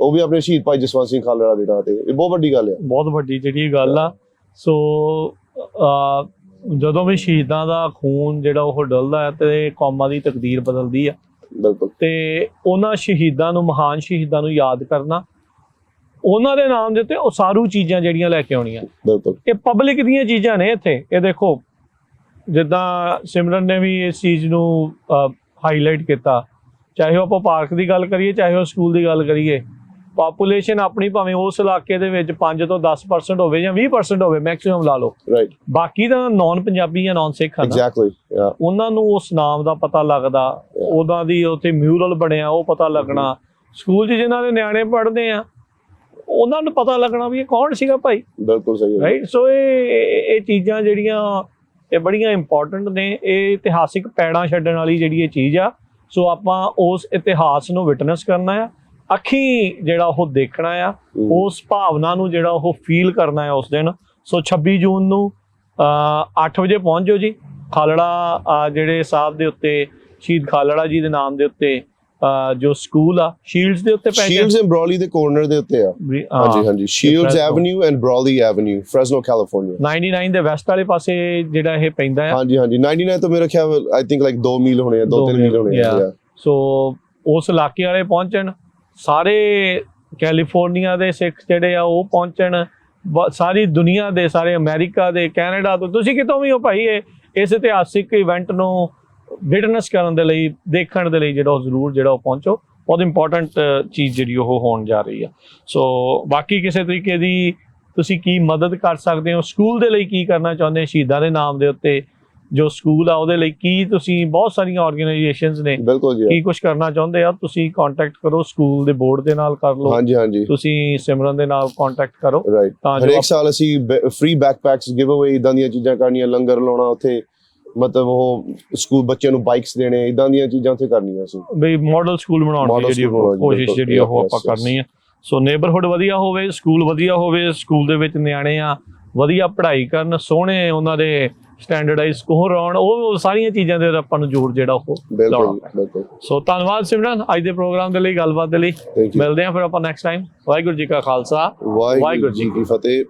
ਉਹ ਵੀ ਆਪਣੇ ਸ਼ਹੀਦ ਭਾਈ ਜਸਵੰਤ ਸਿੰਘ ਖਾਲੜਾ ਦੇ ਨਾਂ ਤੇ। ਇਹ ਬਹੁਤ ਵੱਡੀ ਗੱਲ ਆ। ਬਹੁਤ ਵੱਡੀ ਜਿਹੜੀ ਇਹ ਗੱਲ ਆ। ਸੋ ਜਦੋਂ ਵੀ ਸ਼ਹੀਦਾਂ ਦਾ ਖੂਨ ਜਿਹੜਾ ਉਹ ਡੁੱਲਦਾ ਹੈ ਤੇ ਕੌਮਾਂ ਦੀ ਤਕਦੀਰ ਬਦਲਦੀ ਆ। ਬਿਲਕੁਲ। ਤੇ ਉਹਨਾਂ ਸ਼ਹੀਦਾਂ ਨੂੰ ਮਹਾਨ ਸ਼ਹੀਦਾਂ ਨੂੰ ਯਾਦ ਕਰਨਾ ਉਹਨਾਂ ਦੇ ਨਾਮ ਦੇ ਉੱਤੇ ਉਸਾਰੂ ਚੀਜ਼ਾਂ ਜਿਹੜੀਆਂ ਲੈ ਕੇ ਆਉਣੀਆਂ। ਬਿਲਕੁਲ। ਇਹ ਪਬਲਿਕ ਦੀਆਂ ਚੀਜ਼ਾਂ ਨੇ ਇੱਥੇ। ਇਹ ਦੇਖੋ ਜਿੱਦਾਂ ਸਿਮਰਨ ਨੇ ਵੀ ਇਸ ਚੀਜ਼ ਨੂੰ ਹਾਈਲਾਈਟ ਕੀਤਾ। ਚਾਹੇ ਉਹ ਆਪਾਂ ਪਾਰਕ ਦੀ ਗੱਲ ਕਰੀਏ ਚਾਹੇ ਉਹ ਸਕੂਲ ਦੀ ਗੱਲ ਕਰੀਏ। ਪਾਪੂਲੇਸ਼ਨ ਆਪਣੀ ਭਾਵੇਂ ਉਸ ਇਲਾਕੇ ਦੇ ਵਿੱਚ 5 ਤੋਂ 10% ਹੋਵੇ ਜਾਂ 20% ਹੋਵੇ ਮੈਕਸਿਮਮ ਲਾ ਲਓ। ਰਾਈਟ ਬਾਕੀ ਤਾਂ ਨਾਨ ਪੰਜਾਬੀ ਜਾਂ ਨਾਨ ਸਿੱਖ ਹਨ ਐਗਜ਼ੈਕਟਲੀ ਉਹਨਾਂ ਨੂੰ ਉਸ ਨਾਮ ਦਾ ਪਤਾ ਲੱਗਦਾ ਉਹਦਾ ਦੀ ਉੱਥੇ ਮਿਊਰਲ ਬਣਿਆ ਉਹ ਪਤਾ ਲੱਗਣਾ। ਸਕੂਲ 'ਚ ਜਿਨ੍ਹਾਂ ਦੇ ਨਿਆਣੇ ਪੜ੍ਹਦੇ ਆ ਉਹਨਾਂ ਨੂੰ ਪਤਾ ਲੱਗਣਾ ਵੀ ਇਹ ਕੌਣ ਸੀਗਾ ਭਾਈ। ਬਿਲਕੁਲ ਸਹੀ ਹੈ। ਰਾਈਟ ਸੋ ਇਹ ਇਹ ਇਹ ਚੀਜ਼ਾਂ ਜਿਹੜੀਆਂ ਇਹ ਬੜੀਆਂ ਇੰਪੋਰਟੈਂਟ ਨੇ। ਇਹ ਇਤਿਹਾਸਿਕ ਪੈੜਾਂ ਛੱਡਣ ਵਾਲੀ ਜਿਹੜੀ ਇਹ ਚੀਜ਼ ਆ। ਸੋ ਆਪਾਂ ਉਸ ਇਤਿਹਾਸ ਨੂੰ ਵਿਟਨੈਸ ਕਰਨਾ ਆ। ਅੱਖੀ ਜਿਹੜਾ ਉਹ ਦੇਖਣਾ ਆ ਉਸ ਭਾਵਨਾ ਨੂੰ ਜਿਹੜਾ ਉਹ ਫੀਲ ਕਰਨਾ ਹੈ ਉਸ ਦਿਨ। ਸੋ 26 ਜੂਨ ਨੂੰ 8 ਵਜੇ ਪਹੁੰਚ ਜਾਓ ਜੀ। ਖਾਲੜਾ ਜਿਹੜੇ ਸਾਹਿਬ ਦੇ ਉੱਤੇ ਸ਼ਹੀਦ ਖਾਲੜਾ ਜੀ ਦੇ ਨਾਮ ਦੇ ਉੱਤੇ ਜੋ ਸਕੂਲ ਆ ਸ਼ੀਲਡਸ ਦੇ ਉੱਤੇ ਪੈ ਗਿਆ ਸ਼ੀਲਡਸ ਐਂਡ ਬ੍ਰੌਲੀ ਦੇ ਕਾਰਨਰ ਦੇ ਉੱਤੇ ਆ। ਹਾਂਜੀ ਹਾਂਜੀ। Shields. Avenue and Brawley avenue Fresno California 99 ਦੇ ਵੈਸਟ ਵਾਲੇ ਪਾਸੇ ਜਿਹੜਾ ਇਹ ਪੈਂਦਾ ਆ। ਹਾਂਜੀ ਹਾਂਜੀ। 99 ਤੋਂ ਮੇਰਾ ਖਿਆਲ ਆਈ ਥਿੰਕ ਲਾਈਕ 2 ਮੀਲ ਹੋਣੇ ਆ 2 ਦੋ 3 ਮੀਲ ਹੋਣੇ ਆ. ਸੋ ਉਸ ਇਲਾਕੇ ਵਾਲੇ ਪਹੁੰਚਣ। ਸਾਰੇ ਕੈਲੀਫੋਰਨੀਆ ਦੇ ਸਿੱਖ ਜਿਹੜੇ ਆ ਉਹ ਪਹੁੰਚਣ ਬ- ਸਾਰੀ ਦੁਨੀਆ ਦੇ, ਸਾਰੇ ਅਮਰੀਕਾ ਦੇ, ਕੈਨੇਡਾ ਤੋਂ। ਤੁਸੀਂ ਕਿਤੋਂ ਵੀ ਹੋ ਭਾਈ, ਇਹ, ਇਸ ਇਤਿਹਾਸਿਕ ਇਵੈਂਟ ਨੂੰ ਵਿਟਨੈਸ ਕਰਨ ਦੇ ਲਈ, ਦੇਖਣ ਦੇ ਲਈ ਜਿਹੜਾ ਉਹ ਜ਼ਰੂਰ ਜਿਹੜਾ ਉਹ ਪਹੁੰਚੋ। ਬਹੁਤ ਇੰਪੋਰਟੈਂਟ ਚੀਜ਼ ਜਿਹੜੀ ਉਹ ਹੋਣ ਜਾ ਰਹੀ ਆ। ਸੋ ਬਾਕੀ ਕਿਸੇ ਤਰੀਕੇ ਦੀ ਤੁਸੀਂ ਕੀ ਮਦਦ ਕਰ ਸਕਦੇ ਹੋ ਸਕੂਲ ਦੇ ਲਈ ਕੀ ਕਰਨਾ ਚਾਹੁੰਦੇ ਸ਼ਹੀਦਾਂ ਦੇ ਨਾਮ ਦੇ ਉੱਤੇ ਜੋ ਸਕੂਲ ਆ ਉਹਦੇ ਲਈ ਕੀ ਤੁਸੀਂ ਬਹੁਤ ਸਾਰੀਆਂ ਆਰਗੇਨਾਈਜੇਸ਼ਨਸ ਨੇ ਬਿਲਕੁਲ ਜੀ। ਕੀ ਕੁਝ ਕਰਨਾ ਚਾਹੁੰਦੇ ਆ ਤੁਸੀਂ ਕੰਟੈਕਟ ਕਰੋ ਸਕੂਲ ਦੇ ਬੋਰਡ ਦੇ ਨਾਲ ਕਰ ਲਓ। ਹਾਂਜੀ ਹਾਂਜੀ। ਤੁਸੀਂ ਸਿਮਰਨ ਦੇ ਨਾਲ ਕੰਟੈਕਟ ਕਰੋ। ਤਾਂ ਜੋ ਹਰੇਕ ਸਾਲ ਅਸੀਂ ਫ੍ਰੀ ਬੈਕਪੈਕਸ ਗਿਵ ਅਵੇ ਇਦਾਂ ਦੀਆਂ ਚੀਜ਼ਾਂ ਕਰਨੀਆਂ ਲੰਗਰ ਲਾਉਣਾ ਉੱਥੇ ਮਤਲਬ ਉਹ ਸਕੂਲ ਬੱਚਿਆਂ ਨੂੰ ਬਾਈਕਸ ਦੇਣੇ ਇਦਾਂ ਦੀਆਂ ਚੀਜ਼ਾਂ ਉੱਥੇ ਕਰਨੀਆਂ ਸੀ ਵੀ ਮਾਡਲ ਸਕੂਲ ਬਣਾਉਣ ਦੀ ਜਿਹੜੀ ਕੋਸ਼ਿਸ਼ ਜਿਹੜੀ ਉਹ ਆਪਾਂ. ਕਰਨੀ ਆ। ਸੋ ਨੇਬਰਹੁੱਡ ਵਧੀਆ ਹੋਵੇ ਸਕੂਲ ਵਧੀਆ ਹੋਵੇ ਸਕੂਲ ਦੇ ਵਿੱਚ ਨਿਆਣੇ ਆ ਵਧੀਆ ਪੜ੍ਹਾਈ ਕਰਨ ਸੋਹਣੇ ਉਹਨਾਂ ਦੇ ਸਟੈਂਡਰਡਾਈਜ਼ ਸਕੋਰ ਆਉਣ ਉਹ ਸਾਰੀਆਂ ਚੀਜ਼ਾਂ ਦੇ ਆਪਾਂ ਨੂੰ ਜ਼ੋਰ ਜਿਹੜਾ ਉਹ ਬਿਲਕੁਲ ਲਾਉਣਾ ਬਿਲਕੁਲ। ਸੋ ਧੰਨਵਾਦ ਸਿਮਰਨ ਅੱਜ ਦੇ ਪ੍ਰੋਗਰਾਮ ਦੇ ਲਈ ਗੱਲਬਾਤ ਦੇ ਲਈ। ਮਿਲਦੇ ਹਾਂ ਫਿਰ ਆਪਾਂ ਨੈਕਸਟ ਟਾਈਮ ਵਾਹਿਗੁਰੂ ਜੀ ਕਾ ਖਾਲਸਾ। ਵਾਹਿਗੁਰੂ ਜੀ ਕੀ ਫਤਿਹ।